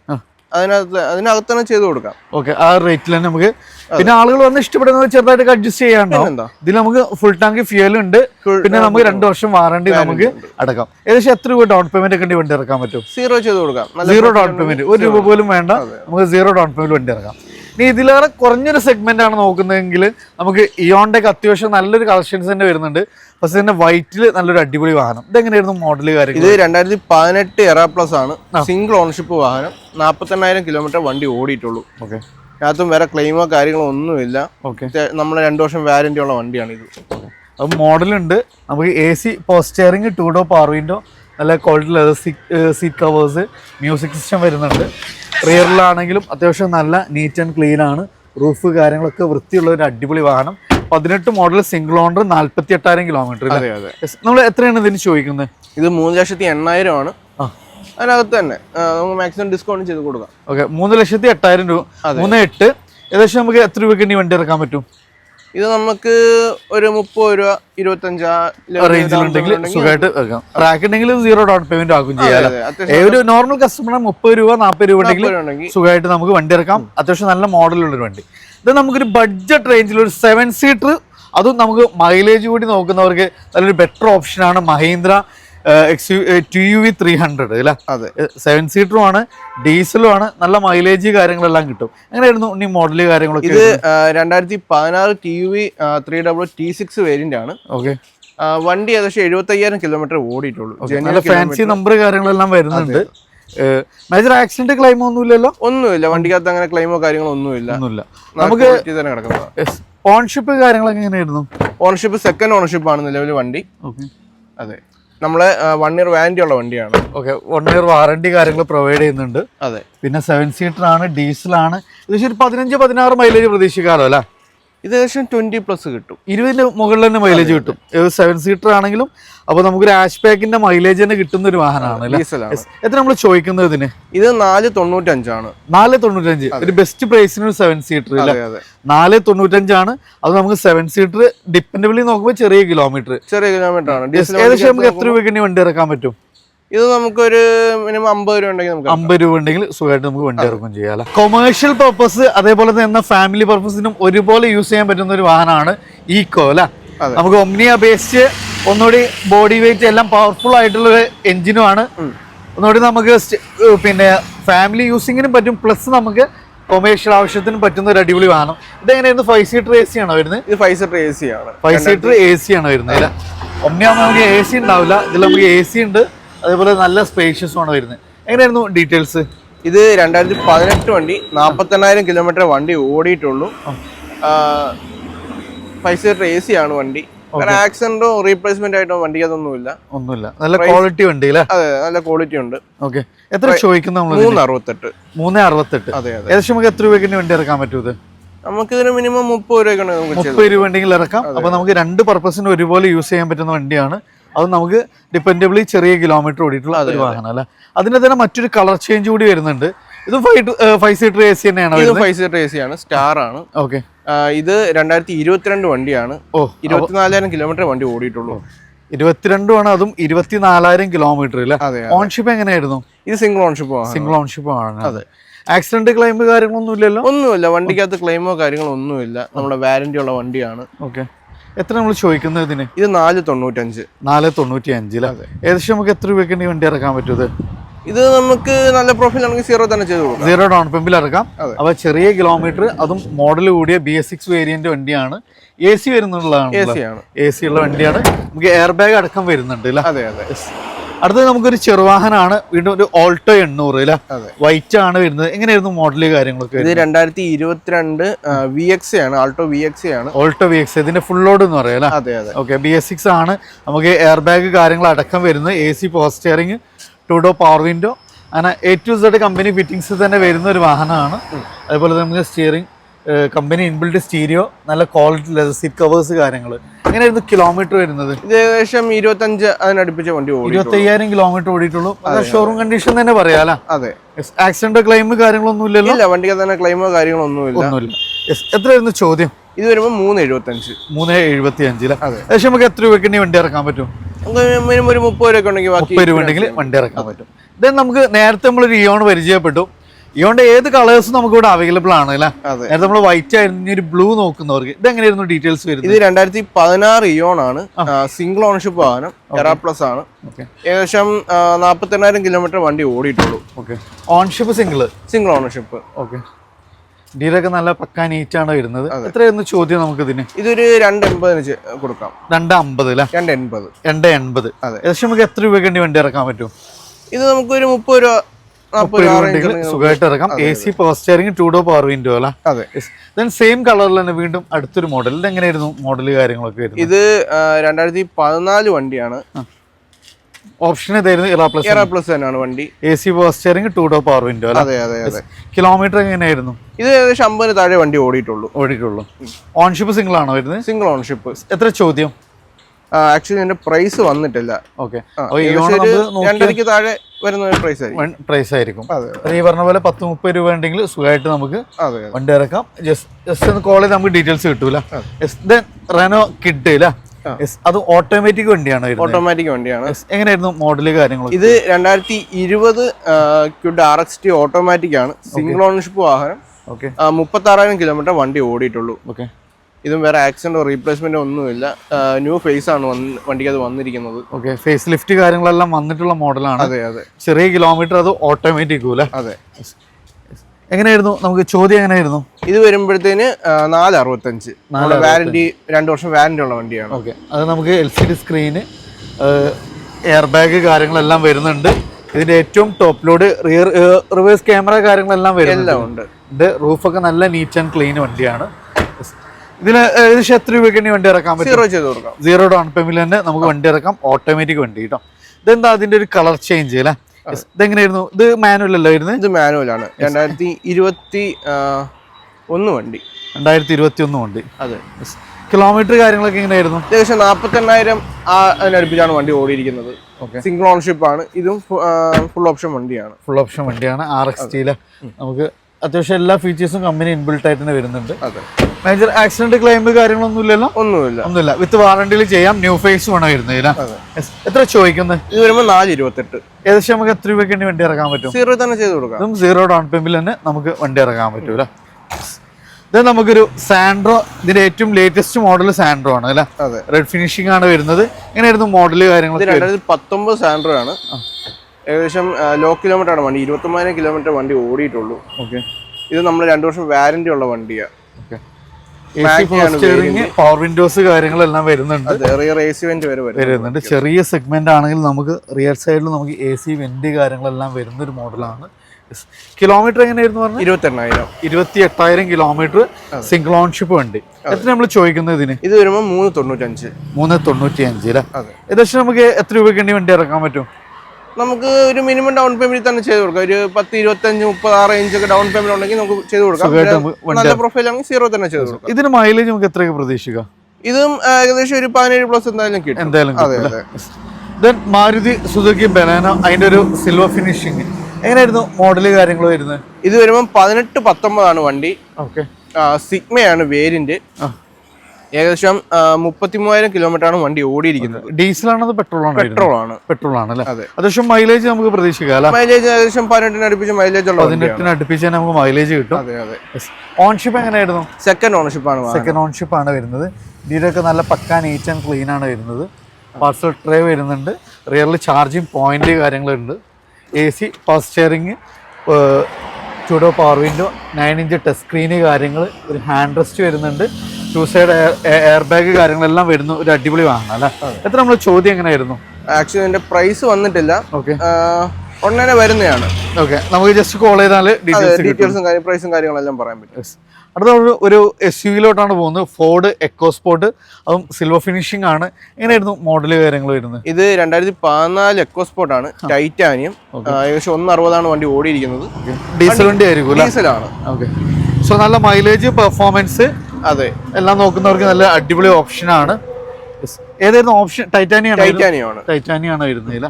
അതിനകത്ത് അതിനകത്ത് തന്നെ ചെയ്ത് കൊടുക്കാം. ഓക്കെ ആ റേറ്റിൽ തന്നെ നമുക്ക് പിന്നെ ആളുകൾ വന്ന് ഇഷ്ടപ്പെടുന്നത് ചെറുതായിട്ട് അഡ്ജസ്റ്റ് ചെയ്യാണ്ടോ ഇതിൽ നമുക്ക് ഫുൾ ടാങ്ക് ഫ്യൂൽ ഉണ്ട്. പിന്നെ നമുക്ക് രണ്ട് വർഷം വാറണ്ടി നമുക്ക് അടക്കാം. ഏകദേശം എത്ര രൂപ ഡൗൺ പേയ്മെന്റ് ഒക്കെ വണ്ടി ഇറക്കാൻ പറ്റും? സീറോ ചെയ്ത് കൊടുക്കാം. സീറോ ഡൗൺ പേയ്മെന്റ് ഒരു രൂപ പോലും വേണ്ട. നമുക്ക് സീറോ ഡൗൺ പേയ്മെന്റ് വണ്ടി ഇറക്കാം. ഇനി ഇതിലേറെ കുറഞ്ഞൊരു സെഗ്മെന്റ് ആണ് നോക്കുന്നതെങ്കിൽ നമുക്ക് ഇയോന്റെ ഒക്കെ അത്യാവശ്യം നല്ലൊരു കളക്ഷൻസ് തന്നെ വരുന്നുണ്ട്. പക്ഷെ തന്നെ വൈറ്റിൽ നല്ലൊരു അടിപൊളി വാഹനം. ഇതെങ്ങനെയായിരുന്നു മോഡൽ കാര്യം ഇത് രണ്ടായിരത്തി പതിനെട്ട് എറ പ്ലസ് ആണ് സിംഗിൾ ഓണർഷിപ്പ് വാഹനം. നാൽപ്പത്തെണ്ണായിരം കിലോമീറ്റർ വണ്ടി ഓടിയിട്ടുള്ളൂ. ഓക്കെ അതിനകത്തും വേറെ ക്ലെയിമോ കാര്യങ്ങളോ ഒന്നുമില്ല. ഓക്കെ നമ്മൾ രണ്ടു വർഷം വാരണ്ടി ഉള്ള വണ്ടിയാണ് ഇത്. അത് മോഡലുണ്ട് നമുക്ക് എ സി പോസ്റ്ററിങ് ടൂ ഡോ പവർ വിൻഡോ നല്ല quality leather seat covers music system വരുന്നുണ്ട്. റിയറിലാണെങ്കിലും അത്യാവശ്യം നല്ല നീറ്റ് ആൻഡ് ക്ലീൻ ആണ്. റൂഫ് കാര്യങ്ങളൊക്കെ വൃത്തിയുള്ള ഒരു അടിപൊളി വാഹനം. പതിനെട്ട് മോഡൽ സിംഗിൾ ഓണർ നാല്പത്തി എട്ടായിരം കിലോമീറ്റർ നമ്മൾ എത്രയാണ് ഇതിന് ചോദിക്കുന്നത്? ഇത് മൂന്ന് ലക്ഷത്തി എണ്ണായിരം ആണ്. അതിനകത്ത് തന്നെ നമുക്ക് മാക്സിമം ഡിസ്കൗണ്ട് ചെയ്ത് കൊടുക്കാം. ഓക്കെ മൂന്ന് ലക്ഷത്തി എട്ടായിരം രൂപ. മൂന്ന് എട്ട്. ഏകദേശം നമുക്ക് എത്ര രൂപയ്ക്ക് വണ്ടി ഇറക്കാൻ പറ്റും? ഇത് നമുക്ക് ഒരു മുപ്പത് രൂപ ഇരുപത്തഞ്ചാ റേഞ്ചിലുണ്ടെങ്കിൽ സുഖമായിട്ട് വെക്കാം. റാക്ക് ഉണ്ടെങ്കിൽ സീറോ ഡൗൺ പേയ്മെന്റ് ആക്കും ചെയ്യാം ഒരു നോർമൽ കസ്റ്റമർ മുപ്പത് രൂപ നാൽപ്പത് രൂപ ഉണ്ടെങ്കിൽ ഉണ്ടെങ്കിൽ സുഖമായിട്ട് നമുക്ക് വണ്ടി ഇറക്കാം അത്യാവശ്യം നല്ല മോഡലുള്ള ഒരു വണ്ടി. ഇത് നമുക്കൊരു ബഡ്ജറ്റ് റേഞ്ചിൽ ഒരു സെവൻ സീറ്റർ അതും നമുക്ക് മൈലേജ് കൂടി നോക്കുന്നവർക്ക് നല്ലൊരു ബെറ്റർ ഓപ്ഷനാണ് Mahindra. X two U V three hundred അല്ലേ? അതെ. സെവൻ സീറ്ററും ആണ് ഡീസലും ആണ് നല്ല മൈലേജ് കാര്യങ്ങളെല്ലാം കിട്ടും. എങ്ങനെയായിരുന്നു ഇനി മോഡൽ കാര്യങ്ങളൊക്കെ ഇത് രണ്ടായിരത്തി പതിനാറ് T U V three W T six variant ആണ്. ഓക്കെ വണ്ടി ഏകദേശം എഴുപത്തയ്യായിരം കിലോമീറ്റർ ഓടിയിട്ടുള്ളൂ. നല്ല ഫാൻസി നമ്പർ കാര്യങ്ങളെല്ലാം വരുന്നുണ്ട്. മേജർ ആക്സിഡന്റ് ക്ലെയിമോ ഒന്നുമില്ലല്ലോ? ഒന്നുമില്ല. വണ്ടിക്കകത്ത് അങ്ങനെ ക്ലെയിമോ കാര്യങ്ങളോ ഒന്നുമില്ല. ഒന്നുമില്ല. നമുക്ക് ഓൺഷിപ്പ് കാര്യങ്ങളൊക്കെ എങ്ങനെയായിരുന്നു? ഓണർഷിപ്പ് സെക്കൻഡ് ഓണർഷിപ്പ് ആണ് നിലവിൽ വണ്ടി. ഓക്കെ അതെ. നമ്മളെ വൺ ഇയർ വാറന്റി ഉള്ള വണ്ടിയാണ്. ഓക്കെ വൺ ഇയർ വാറന്റി കാര്യങ്ങൾ പ്രൊവൈഡ് ചെയ്യുന്നുണ്ട്. അതെ. പിന്നെ സെവൻ സീറ്റർ ആണ് ഡീസൽ ആണ്. ഏകദേശം ഒരു പതിനഞ്ച് പതിനാറ് മൈലേജ് പ്രതീക്ഷിക്കാമല്ലോ അല്ലേ? ഇത് ഏകദേശം ട്വന്റി പ്ലസ് കിട്ടും. ഇരുപതിന് മുകളിൽ തന്നെ മൈലേജ് കിട്ടും. സെവൻ സീറ്റർ ആണെങ്കിലും അപ്പൊ നമുക്ക് ആഷ് പാക്കിന്റെ മൈലേജ് തന്നെ കിട്ടുന്ന ഒരു വാഹനമാണ് എത്ര നമ്മൾ ചോദിക്കുന്നത് ഇതിന്? ഇത് നാല് തൊണ്ണൂറ്റഞ്ചാണ്. നാല് തൊണ്ണൂറ്റഞ്ച്. ഒരു ബെസ്റ്റ് പ്രൈസിന് ഒരു സെവൻ സീറ്റർ നാല് തൊണ്ണൂറ്റഞ്ചാണ്. അത് നമുക്ക് സെവൻ സീറ്റർ ഡിപ്പെൻഡബിളി നോക്കുമ്പോൾ ചെറിയ കിലോമീറ്റർ ചെറിയ കിലോമീറ്റർ ആണ്. ഏകദേശം നമുക്ക് എത്ര രൂപയ്ക്ക് വണ്ടി ഇറക്കാൻ പറ്റും? ഇത് നമുക്കൊരു മിനിമം അമ്പത് രൂപ ഉണ്ടെങ്കിൽ നമുക്ക് അമ്പത് രൂപ ഉണ്ടെങ്കിൽ സുഖമായിട്ട് നമുക്ക് വണ്ടി ഇറക്കുകയും ചെയ്യാം കൊമേഴ്ഷ്യൽ പർപ്പസ് അതേപോലെ തന്നെ ഫാമിലി പർപ്പസിനും ഒരുപോലെ യൂസ് ചെയ്യാൻ പറ്റുന്ന ഒരു വാഹനമാണ് ഈക്കോ അല്ല. നമുക്ക് ഒമ്നി അപേക്ഷിച്ച് ഒന്നുകൂടി ബോഡി വെയിറ്റ് എല്ലാം പവർഫുൾ ആയിട്ടുള്ള ഒരു എഞ്ചിനുമാണ് ഒന്നുകൂടി നമുക്ക് പിന്നെ ഫാമിലി യൂസിങ്ങിനും പറ്റും. പ്ലസ് നമുക്ക് കൊമേഴ്ഷ്യൽ ആവശ്യത്തിനും പറ്റുന്ന ഒരു അടിപൊളി വാഹനം. ഇതെങ്ങനെയായിരുന്നു? ഫൈവ് സീറ്റർ എ സി ആണോ വരുന്നത്? ഇത് ഫൈവ് സീറ്റർ എ സി ആണ്. ഫൈവ് സീറ്റർ എ സി ആണ് വരുന്നത് അല്ലേ? ഒമ്നിയാകുമ്പോൾ നമുക്ക് എ സി ഉണ്ടാവില്ല. ഇതിൽ നമുക്ക് എ സി ഉണ്ട്. അതേപോലെ നല്ല സ്പേഷ്യസും ആണ് വരുന്നത്. എങ്ങനെയായിരുന്നു ഡീറ്റെയിൽസ് ഇത് രണ്ടായിരത്തി പതിനെട്ട് വണ്ടി നാൽപ്പത്തെണ്ണായിരം കിലോമീറ്റർ വണ്ടി ഓടിയിട്ടുള്ളൂ. ഫൈവ് സീറ്റർ എ സി ആണ് വണ്ടി. ആക്സിഡന്റോ റീപ്ലേസ്മെന്റ് ആയിട്ടോ വണ്ടിക്ക് അതൊന്നുമില്ല. ഒന്നുമില്ല. നല്ല ക്വാളിറ്റി വണ്ടി അതെ നല്ല ക്വാളിറ്റി ഉണ്ട്. ഓക്കെ എത്ര ചോദിക്കുന്ന മൂന്ന് അറുപത്തെട്ട് മൂന്ന് അറുപത്തെട്ട്. അതെ അതെ. ഏകദേശം നമുക്ക് എത്ര രൂപയ്ക്ക് വണ്ടി ഇറക്കാൻ പറ്റും ഇത്? നമുക്ക് ഇതിന് മിനിമം മുപ്പത് രൂപ മുപ്പത് രൂപ ഉണ്ടെങ്കിൽ ഇറക്കാം. അപ്പൊ നമുക്ക് രണ്ട് പർപ്പസിന് ഒരുപോലെ യൂസ് ചെയ്യാൻ പറ്റുന്ന വണ്ടിയാണ്. അത് നമുക്ക് ഡിപ്പെൻഡബിളി ചെറിയ കിലോമീറ്റർ ഓടിയിട്ടുള്ള ഒരു വാഹനം അല്ലേ? അതിന്റെ തന്നെ മറ്റൊരു കളർ ചേഞ്ച് കൂടി വരുന്നുണ്ട്. ഇത് five five seater A C തന്നെയാണ് ഇത് ഫൈവ് സീറ്റർ എ സി ആണ് സ്റ്റാർ ആണ്. ഓക്കെ ഇത് രണ്ടായിരത്തി ഇരുപത്തിരണ്ട് വണ്ടിയാണ്. ഓ ഇരുപത്തിനാലായിരം കിലോമീറ്റർ വണ്ടി ഓടിയിട്ടുള്ളൂ. ഇരുപത്തിരണ്ടും ആണ് അതും ഇരുപത്തിനാലായിരം കിലോമീറ്റർ അല്ലേ? ഓൺഷിപ്പ് എങ്ങനെയായിരുന്നു? ഇത് സിംഗിൾ ഓൺഷിപ്പ് ആണ് സിംഗിൾ ഓൺഷിപ്പ് ആണ് അതെ. ആക്സിഡന്റ് ക്ലെയിം കാര്യങ്ങളൊന്നും ഇല്ലല്ലോ ഒന്നുമില്ല. വണ്ടിക്കകത്ത് ക്ലെയിമോ കാര്യങ്ങളോ ഒന്നുമില്ല. നമ്മുടെ വാരന്റി ഉള്ള വണ്ടിയാണ്. ഓക്കെ എത്ര നമ്മൾ ചോദിക്കുന്നത് ഇതിന്? ഇത് നാല് തൊണ്ണൂറ്റഞ്ച്. നാല് തൊണ്ണൂറ്റി അഞ്ചിൽ ഏകദേശം നമുക്ക് എത്ര രൂപയ്ക്ക് വണ്ടി ഇറക്കാൻ പറ്റും ഇത്? ഇത് നമുക്ക് നല്ല പ്രോഫിറ്റ് ആണെങ്കിൽ സീറോ തന്നെ ചെയ്തു കൊടുക്കാം. സീറോ ഡൗൺ പെമ്പിൽ ഇറക്കാം. അപ്പൊ ചെറിയ കിലോമീറ്റർ അതും മോഡൽ കൂടിയ ബി എസ് സിക്സ് വേരിയന്റ് വണ്ടിയാണ്. എ സി വരുന്നുള്ളതാണ് എ സി ആണ്. എ സി ഉള്ള വണ്ടിയാണ്. നമുക്ക് എയർ ബാഗ് അടക്കം വരുന്നുണ്ട് അല്ലേ അതെ അതെ. അടുത്തത് നമുക്കൊരു ചെറുവാഹനാണ് വീണ്ടും ഒരു ഓൾട്ടോ എണ്ണൂറ് അല്ലേ? വൈറ്റ് ആണ് വരുന്നത്. എങ്ങനെയായിരുന്നു മോഡൽ കാര്യങ്ങളൊക്കെ ഇത് രണ്ടായിരത്തി ഇരുപത്തിരണ്ട് വി എക്സ് ആണ് ആൾട്ടോ വി എക്സ് ആണ്. ഓൾട്ടോ വി എക്സ് ഇതിന്റെ ഫുൾ ലോഡ് എന്ന് പറയാം അതെ അതെ. ഓക്കെ ബി എസ് സിക്സ് ആണ്. നമുക്ക് എയർ ബാഗ് കാര്യങ്ങൾ അടക്കം വരുന്നത്. A C power steering two door power window അങ്ങനെ A to Z company fittings തന്നെ വരുന്ന ഒരു വാഹനമാണ്. അതുപോലെ നമുക്ക് സ്റ്റിയറിംഗ് കമ്പനി ഇൻബിൽഡ് സ്റ്റീരിയോ നല്ല ക്വാളിറ്റി ലെതർ സീറ്റ് കവേഴ്സ് കാര്യങ്ങൾ എങ്ങനെയായിരുന്നു കിലോമീറ്റർ വരുന്നത്? ഇത് ഏകദേശം ഇരുപത്തഞ്ച് അതിനടുപ്പിച്ച വണ്ടി ഓടി ഇരുപത്തി അയ്യായിരം കിലോമീറ്റർ ഓടിയിട്ടുള്ളൂ ഷോറൂം കണ്ടീഷൻ തന്നെ പറയാലോ അതെ. ആക്സിഡന്റ് ക്ലെയിം കാര്യങ്ങളൊന്നും ഇല്ലല്ലോ? ഇല്ല വണ്ടിക്ക് തന്നെ ക്ലെയിമോ കാര്യങ്ങളൊന്നും ഒന്നുമില്ല. ഒന്നുമില്ല. എത്രയായിരുന്നു ചോദ്യം? ഇത് വരുമ്പോൾ മൂന്ന് എഴുപത്തഞ്ച്. മൂന്ന് എഴുപത്തി അഞ്ചിൽ അതെ. ഏകദേശം നമുക്ക് എത്ര രൂപയ്ക്ക് ഇനി വണ്ടി ഇറക്കാൻ പറ്റും? ഒരു മുപ്പത് രൂപ ഉണ്ടെങ്കിൽ മുപ്പത് രൂപ ഉണ്ടെങ്കിൽ വണ്ടി ഇറക്കാൻ പറ്റും. ദെൻ നമുക്ക് നേരത്തെ നമ്മളൊരു ഇയോൺ പരിചയപ്പെട്ടു. ഇയോണിന്റെ ഏത് കളേഴ്സും നമുക്ക് ഇവിടെ അവൈലബിൾ ആണ് അല്ലേ? നേരത്തെ നമ്മൾ വൈറ്റ് ആയിരുന്നു ഒരു ബ്ലൂ നോക്കുന്നവർക്ക്. ഇത് എങ്ങനെയായിരുന്നു ഡീറ്റെയിൽസ് വരുന്നത്? ഇത് രണ്ടായിരത്തി പതിനാറ് ഇയോൺ ആണ്. സിംഗിൾ ഓണർഷിപ്പ് വാഹനം എറാ പ്ലസ് ആണ്. ഏകദേശം നാൽപ്പത്തെണ്ണായിരം കിലോമീറ്റർ വണ്ടി ഓടിയിട്ടുള്ളൂ. Okay ownership single single ownership okay ഡീലൊക്കെ നല്ല പക്കാ നീറ്റ് ആണ് വരുന്നത്. എത്രയായിരുന്നു ചോദ്യം നമുക്ക് ഇതിന് ഇതൊരു രണ്ട് എൺപതിന് കൊടുക്കാം. രണ്ട് അമ്പത് അല്ലേ? രണ്ട് എൺപത് രണ്ട് എൺപത് അതെ. ഏകദേശം നമുക്ക് എത്ര രൂപയ്ക്ക് വേണ്ടി വണ്ടി ഇറക്കാൻ പറ്റും? ഇത് നമുക്കൊരു മുപ്പത് രൂപ സുഖമായിട്ട് ഇറക്കാം A C power steering two door power window അല്ല? അതെ. ദെൻ സെയിം കളറിൽ തന്നെ വീണ്ടും അടുത്തൊരു മോഡൽ ഇത് എങ്ങനെയായിരുന്നു മോഡൽ കാര്യങ്ങളൊക്കെ ഇത് രണ്ടായിരത്തി പതിനാല് വണ്ടിയാണ്. ഓപ്ഷൻ ഇതായിരുന്നു ഇറാ പ്ലസ് പ്ലസ് തന്നെയാണ് വണ്ടി. A C power steering two door power window അതെ അതെ അതെ. കിലോമീറ്റർ എങ്ങനെയായിരുന്നു? ഇത് ഏകദേശം അമ്പതിന് താഴെ വണ്ടി ഓടിയിട്ടുള്ളൂ. ഓടിയിട്ടുള്ളൂ. ഓൺഷിപ്പ് സിംഗിൾ ആണോ വരുന്നത്? സിംഗിൾ ഓൺഷിപ്പ് എത്ര ചോദ്യം? ആക്ച്വലി എന്റെ പ്രൈസ് വന്നിട്ടില്ല. ഓക്കെ രണ്ടരയ്ക്ക് താഴെ വരുന്ന ഒരു പ്രൈസ് ആയിരിക്കും. പ്രൈസ് ആയിരിക്കും. ഈ പറഞ്ഞ പോലെ പത്ത് മുപ്പത് രൂപ ഉണ്ടെങ്കിൽ സുഖമായിട്ട് നമുക്ക് വണ്ടി ഇറക്കാം. ജസ്റ്റ് ഒന്ന് കോൾ ചെയ്ത് നമുക്ക് ഡീറ്റെയിൽസ് കിട്ടൂല. ദെൻ റെനോ കിട്ടില്ല അത് ഓട്ടോമാറ്റിക് വണ്ടിയാണ് ഓട്ടോമാറ്റിക് വണ്ടിയാണ്. എങ്ങനെയായിരുന്നു മോഡൽ കാര്യങ്ങൾ ഇത് രണ്ടായിരത്തി ഇരുപത് Kwid R X T automatic ആണ് സിംഗിൾ ഓണർഷിപ്പ് വാഹനം. ഓക്കെ മുപ്പത്തി ആറായിരം കിലോമീറ്റർ വണ്ടി ഓടിയിട്ടുള്ളൂ. ഓക്കെ ഇതും വേറെ ആക്സിഡന്റോ റീപ്ലേസ്മെന്റോ ഒന്നുമില്ല. ന്യൂ ഫേസ് ആണ് വണ്ടിക്ക് അത് വന്നിരിക്കുന്നത്. ഓക്കെ ഫേസ് ലിഫ്റ്റ് കാര്യങ്ങളെല്ലാം വന്നിട്ടുള്ള മോഡലാണ്. അതെ അതെ. ചെറിയ കിലോമീറ്റർ അത് ഓട്ടോമാറ്റിക് പോലെ അതെ. എങ്ങനെയായിരുന്നു? നമുക്ക് ചോദ്യം എങ്ങനെയായിരുന്നു? ഇത് വരുമ്പോഴത്തേന് നാല് അറുപത്തഞ്ച് വാരണ്ടി രണ്ട് വർഷം വാരണ്ടി ഉള്ള വണ്ടിയാണ്. ഓക്കെ അത് നമുക്ക് L C D screen air bag കാര്യങ്ങളെല്ലാം വരുന്നുണ്ട്. ഇതിന്റെ ഏറ്റവും top load rear reverse camera കാര്യങ്ങളെല്ലാം വരുന്നുണ്ട്. റൂഫൊക്കെ നല്ല നീറ്റ് ആൻഡ് ക്ലീൻ വണ്ടിയാണ്. ഇതിന് ഏകദേശം എത്ര രൂപയ്ക്ക് തന്നെ വണ്ടി ഇറക്കാൻ പറ്റും? സീറോ ചെയ്ത് കൊടുക്കാം. സീറോ ഡൗൺ പേയ്മെന്റ് തന്നെ നമുക്ക് വണ്ടി ഇറക്കാം. ഓട്ടോമാറ്റിക് വണ്ടി കേട്ടോ. ഇതെന്താ അതിന്റെ ഒരു കളർ ചേഞ്ച് അല്ലേ. ഇതെങ്ങനെയായിരുന്നു? ഇത് മാനുവൽ അല്ല വരുന്നത്? ഇത് ആണ്. രണ്ടായിരത്തി ഇരുപത്തി ഒന്ന് വണ്ടി. രണ്ടായിരത്തി ഇരുപത്തി ഒന്ന് വണ്ടി. അതെ. കിലോമീറ്റർ കാര്യങ്ങളൊക്കെ എങ്ങനെയായിരുന്നു? ഏകദേശം നാൽപ്പത്തെണ്ണായിരം ആ അതിനടുപ്പിച്ചാണ് വണ്ടി ഓടിയിരിക്കുന്നത്. സിംഗിൾ ഓണർഷിപ്പ് ആണ്. ഇതും ഫുൾ ഓപ്ഷൻ വണ്ടിയാണ്. ഫുൾ ഓപ്ഷൻ വണ്ടിയാണ്. ആർ എക്സ് ടിയിൽ നമുക്ക് അത്യാവശ്യം എല്ലാ ഫീച്ചേഴ്സും കമ്പനി ഇൻബിൽട്ട് ആയിട്ട് തന്നെ വരുന്നുണ്ട്. മേജർ ആക്സിഡന്റ് ക്ലെയിം കാര്യങ്ങളൊന്നും ഇല്ലല്ലോ ഒന്നുമില്ല. ഒന്നുമില്ല. വിത്ത് വാറണ്ടിയിൽ ചെയ്യാം. ന്യൂ ഫേസ് വേണം വരുന്നത്. എത്ര ചോദിക്കുന്നത് ഇത് വരുമ്പോൾ നാല് ഇരുപത്തെട്ട് ഏകദേശം നമുക്ക് എത്ര രൂപയ്ക്ക് വേണ്ടി ഇറക്കാൻ പറ്റും? സീറോ തന്നെ ചെയ്ത് കൊടുക്കാം. ഇതും സീറോ ഡൗൺ പേയ്മെന്റ് തന്നെ നമുക്ക് വണ്ടി ഇറക്കാൻ പറ്റൂല. ഇത് നമുക്കൊരു സാൻഡ്രോ ഇതിന്റെ ഏറ്റവും ലേറ്റസ്റ്റ് മോഡൽ സാൻഡ്രോ ആണ് അല്ലെ? റെഡ് ഫിനിഷിംഗ് ആണ് വരുന്നത്. എങ്ങനെയായിരുന്നു മോഡൽ കാര്യങ്ങളൊക്കെ പത്തൊമ്പത് സാൻഡ്രോ ആണ്. ഏകദേശം ലോ കിലോമീറ്റർ ആണ് വണ്ടി. ഇരുപത്തൊമ്പതിനായിരം കിലോമീറ്റർ വണ്ടി ഓടിയിട്ടുള്ളൂ. ഓക്കെ. ഇത് നമ്മൾ രണ്ടു വർഷം വാരന്റി ഉള്ള വണ്ടിയാണ് ഓക്കെ. പവർ വിൻഡോസ് കാര്യങ്ങളെല്ലാം വരുന്നുണ്ട്. റിയർ എ സി വെന്റ് വരെ വരുന്നുണ്ട്. ചെറിയ സെഗ്മെന്റ് ആണെങ്കിൽ നമുക്ക് റിയർ സൈഡിൽ നമുക്ക് എ സി വെന്റ് കാര്യങ്ങളെല്ലാം വരുന്ന ഒരു മോഡലാണ് കിലോമീറ്റർ എങ്ങനെയായിരുന്നു പറഞ്ഞത് ഇരുപത്തെണ്ണായിരം. ഇരുപത്തി എട്ടായിരം കിലോമീറ്റർ സിംഗിൾ ഓൺഷിപ്പ് വണ്ടി. എത്ര നമ്മൾ ചോദിക്കുന്നത് ഇതിന്? ഇത് വരുമ്പോൾ മൂന്ന് തൊണ്ണൂറ്റഞ്ച്. മൂന്ന് തൊണ്ണൂറ്റി അഞ്ച് അല്ലേ ഏകദേശം നമുക്ക് എത്ര രൂപയ്ക്ക് വേണ്ടി വണ്ടി ഇറക്കാൻ പറ്റും? നമുക്ക് ഒരു മിനിമം ഡൗൺ പേയ്മെന്റ് തന്നെ ചെയ്ത് കൊടുക്കാം. ഒരു പത്ത് ഇരുപത്തഞ്ച് മുപ്പത് ആ റേഞ്ച് ഒക്കെ ഡൗൺ പേയ്മെന്റ് ഉണ്ടെങ്കിൽ നമുക്ക് ചെയ്ത് കൊടുക്കാം. നല്ല പ്രൊഫൈൽ ആണെങ്കിൽ സീറോ തന്നെ ചെയ്ത് കൊടുക്കാം. ഇതിന് മൈലേജ് നമുക്ക് എത്രയൊക്കെ പ്രതീക്ഷിക്കാം? ഇതും ഏകദേശം ഒരു പതിനേഴ് പ്ലസ് എന്തായാലും കിട്ടും. എന്തായാലും അതെ അതെ. ദെൻ മാരുതി സുസുക്കി ബനാന അതിന്റെ ഒരു സിൽവർ ഫിനിഷിങ് എങ്ങനെയായിരുന്നു മോഡൽ കാര്യങ്ങൾ വരുന്നത്? ഇത് വരുമ്പോൾ പതിനെട്ട് പത്തൊമ്പതാണ് വണ്ടി. ഓക്കെ സിഗ്മയാണ് വേരിയന്റ് ഏകദേശം മുപ്പത്തി മൂവായിരം കിലോമീറ്റർ ആണ് വണ്ടി ഓടിയിരിക്കുന്നത്. ഡീസൽ ആണത് പെട്രോൾ ആണ് പെട്രോൾ ആണ് പെട്രോൾ ആണ് അല്ലേ? അതെ. അത്യാവശ്യം മൈലേജ് നമുക്ക് പ്രതീക്ഷിക്കാം മൈലേജ് ഏകദേശം പതിനെട്ടിന് അടുപ്പിച്ച് മൈലേജ് ഉള്ളത് പതിനെട്ടിന് അടുപ്പിച്ച് നമുക്ക് മൈലേജ് കിട്ടും. അതെ അതെ. ഓൺഷിപ്പ് എങ്ങനെയായിരുന്നു? സെക്കൻഡ് ഓണർഷിപ്പ് ആണ്. സെക്കൻഡ് ഓൺഷിപ്പ് ആണ് വരുന്നത്. ഇതിലൊക്കെ നല്ല പക്കാ നീറ്റ് ആൻഡ് ക്ലീൻ ആണ് വരുന്നത്. പാർസൽ ട്രേ വരുന്നുണ്ട്. റിയറിൽ ചാർജിങ് പോയിന്റ് കാര്യങ്ങളുണ്ട്. എ സി ഫാസ്റ്റ് സ്റ്റിയറിങ് ചൂടോ power window nine inch touch screen കാര്യങ്ങൾ ഒരു ഹാൻഡ് റെസ്റ്റ് വരുന്നുണ്ട്. ടു സൈഡ് എയർ ബാഗ് കാര്യങ്ങളെല്ലാം വരുന്നു. ഒരു അടിപൊളി വാങ്ങണം അല്ലേ? എത്ര നമ്മൾ ചോദ്യം എങ്ങനെയായിരുന്നു? ആക്ച്വലി എന്റെ പ്രൈസ് വന്നിട്ടില്ല. ഓക്കെ ഓൺലൈനെ ഉടനെ വരുന്നതാണ്. ഓക്കെ നമുക്ക് ജസ്റ്റ് കോൾ ചെയ്താൽ ഡീറ്റെയിൽസ് പ്രൈസും കാര്യങ്ങളെല്ലാം പറയാൻ പറ്റും. അടുത്ത ഒരു- ഒരു എസ് യു വിയിലോട്ടാണ് പോകുന്നത്. ഫോർഡ് എക്കോ സ്പോർട്ട് അതും സിൽവർ ഫിനിഷിംഗ് ആണ്. എങ്ങനെയായിരുന്നു മോഡൽ കാര്യങ്ങൾ വരുന്നത്? ഇത് രണ്ടായിരത്തി പതിനാല് എക്കോസ്പോർട്ട് ആണ്. ടൈറ്റാനിയം ഏകദേശം ഒന്ന് അറുപതാണ് വണ്ടി ഓടിയിരിക്കുന്നത്. ഡീസൽ വണ്ടി ആയിരിക്കും ഡീസലാണ് ഓക്കെ സോ നല്ല മൈലേജ് പെർഫോമൻസ് അതെ. എല്ലാം നോക്കുന്നവർക്ക് നല്ല അടിപൊളി ഓപ്ഷൻ ആണ്. ഏതായിരുന്നു ഓപ്ഷൻ ടൈറ്റാനിയാണ് ടൈറ്റാനിയം ആണ്. ടൈറ്റാനിയാണ് വരുന്നത് ഇല്ല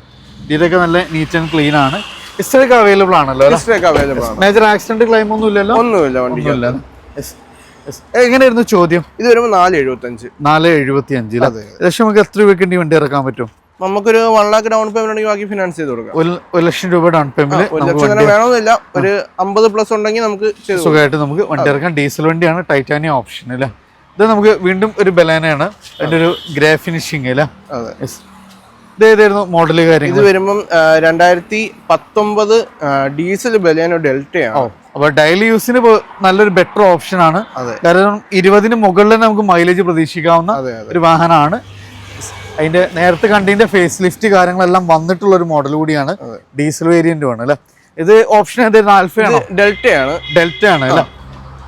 ഇതൊക്കെ നല്ല നീറ്റ് ആൻഡ് ക്ലീൻ ആണ്. ആണല്ലോ ഹിസ്റ്ററി ഒക്കെ അവൈലബിൾ ആണ്. മേജർ ആക്സിഡന്റ് ക്ലെയിം ഒന്നും ഇല്ലല്ലോ ഒന്നുമില്ല. Yes. എങ്ങനെയായിരുന്നു ചോദ്യം? ഇത് വരുമ്പോൾ നാല് എഴുപത്തഞ്ച് നാല് എഴുപത്തി അഞ്ച് ലക്ഷം നമുക്ക് എത്ര രൂപയ്ക്ക് വേണ്ടി ഇറക്കാൻ പറ്റും? നമുക്കൊരു വൺ ലാക്ക് ഡൗൺ പേയ്മെന്റ് ഉണ്ടെങ്കിൽ ബാക്കി ഫിനാൻസ് ചെയ്ത് കൊടുക്കാം. ഒരു ലക്ഷം രൂപ ഡൗൺ പേയ്മെന്റ് ഒരു ലക്ഷം തന്നെ വേണമെന്നില്ല ഒരു അമ്പത് പ്ലസ് ഉണ്ടെങ്കിൽ നമുക്ക്. സുഖമായിട്ട് നമുക്ക് വണ്ടി ഇറക്കാം. ഡീസൽ വണ്ടിയാണ് ടൈറ്റാനിയ ഓപ്ഷൻ അല്ലേ ഇത് നമുക്ക് വീണ്ടും ഒരു ബലാനയാണ്. അതിന്റെ ഒരു ഗ്രേ ഫിനിഷിംഗ് അല്ലേ ഇതേതായിരുന്നു ഏതായിരുന്നു മോഡൽ ഇത് വരുമ്പം രണ്ടായിരത്തി പത്തൊമ്പത് ഡീസൽ ബലേനോ ഡെൽറ്റയാണ്. അപ്പൊ ഡെയിലി യൂസിന് നല്ലൊരു ബെറ്റർ ഓപ്ഷൻ ആണ്. കാരണം ഇരുപതിന് മുകളിൽ തന്നെ നമുക്ക് മൈലേജ് പ്രതീക്ഷിക്കാവുന്ന ഒരു വാഹനമാണ്. അതിന്റെ നേരത്തെ കണ്ടിന്റെ ഫേസ് ലിഫ്റ്റ് കാര്യങ്ങളെല്ലാം വന്നിട്ടുള്ള ഒരു മോഡൽ കൂടിയാണ് ഡീസൽ വേരിയന്റും ആണ് അല്ലെ? ഇത് ഓപ്ഷൻ ഏതായിരുന്നു? ഡെൽറ്റയാണ്. ഡെൽറ്റയാണ് അല്ലെ?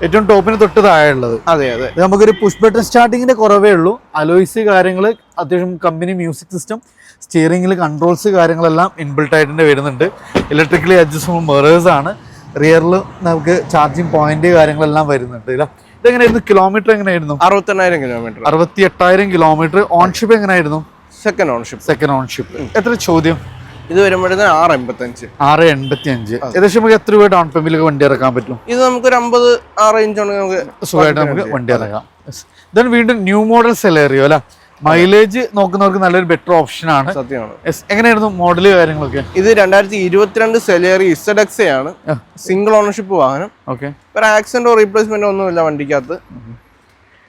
ഏറ്റവും ടോപ്പിന് തൊട്ട് താഴെയുള്ളത്. അതെ അതെ. നമുക്കൊരു പുഷ് ബട്ടൺ സ്റ്റാർട്ടിങ്ങിന്റെ കുറവേ ഉള്ളൂ. അലോയ്സ് കാര്യങ്ങൾ അത്യാവശ്യം കമ്പനി മ്യൂസിക് സിസ്റ്റം സ്റ്റിയറിംഗിൽ കൺട്രോൾസ് കാര്യങ്ങളെല്ലാം ഇൻബിൾട്ട് ആയിട്ട് വരുന്നുണ്ട്. ഇലക്ട്രിക്കലി അഡ്ജസ്റ്റബിൾ മെറേഴ്സ് ആണ്. റിയറിൽ നമുക്ക് ചാർജിങ് പോയിന്റ് കാര്യങ്ങളെല്ലാം വരുന്നുണ്ട് ഇതെങ്ങനെയായിരുന്നു? കിലോമീറ്റർ എങ്ങനെയായിരുന്നു? അറുപത്തെണ്ണായിരം കിലോമീറ്റർ അറുപത്തി എട്ടായിരം കിലോമീറ്റർ ഓൺഷിപ്പ് എങ്ങനെയായിരുന്നു? സെക്കൻഡ് ഓൺഷിപ്പ് സെക്കൻഡ് ഓൺഷിപ്പ് എത്ര ചോദ്യം? ഇത് വരുമ്പോഴത്തേന് ആറ് എൺപത്തഞ്ച് ആറ് എൺപത്തി അഞ്ച് ഏകദേശം നമുക്ക് എത്ര രൂപ ഡൗൺ പേയ്മെന്റിലൊക്കെ വണ്ടി ഇറക്കാൻ പറ്റും? ഇത് നമുക്ക് ഒരു അമ്പത് ആ റേഞ്ച് ഉണ്ടെങ്കിൽ നമുക്ക് സുഖമായിട്ട് നമുക്ക് വണ്ടി ഇറക്കാം. ദെൻ വീണ്ടും ന്യൂ മോഡൽ സെലേറിയോ അല്ല മൈലേജ് നോക്കുന്നവർക്ക് നല്ലൊരു ബെറ്റർ ഓപ്ഷൻ ആണ്. സത്യമാണ്. എങ്ങനെയായിരുന്നു മോഡൽ കാര്യങ്ങളൊക്കെ? ഇത് രണ്ടായിരത്തി ഇരുപത്തിരണ്ട് സെലേറി ഇസഡക്സ ആണ്. സിംഗിൾ ഓണർഷിപ്പ് വാഹനം. ഓക്കെ ഒരു ആക്സിഡന്റോ റീപ്ലേസ്മെന്റോ ഒന്നുമില്ല വണ്ടിക്കകത്ത്.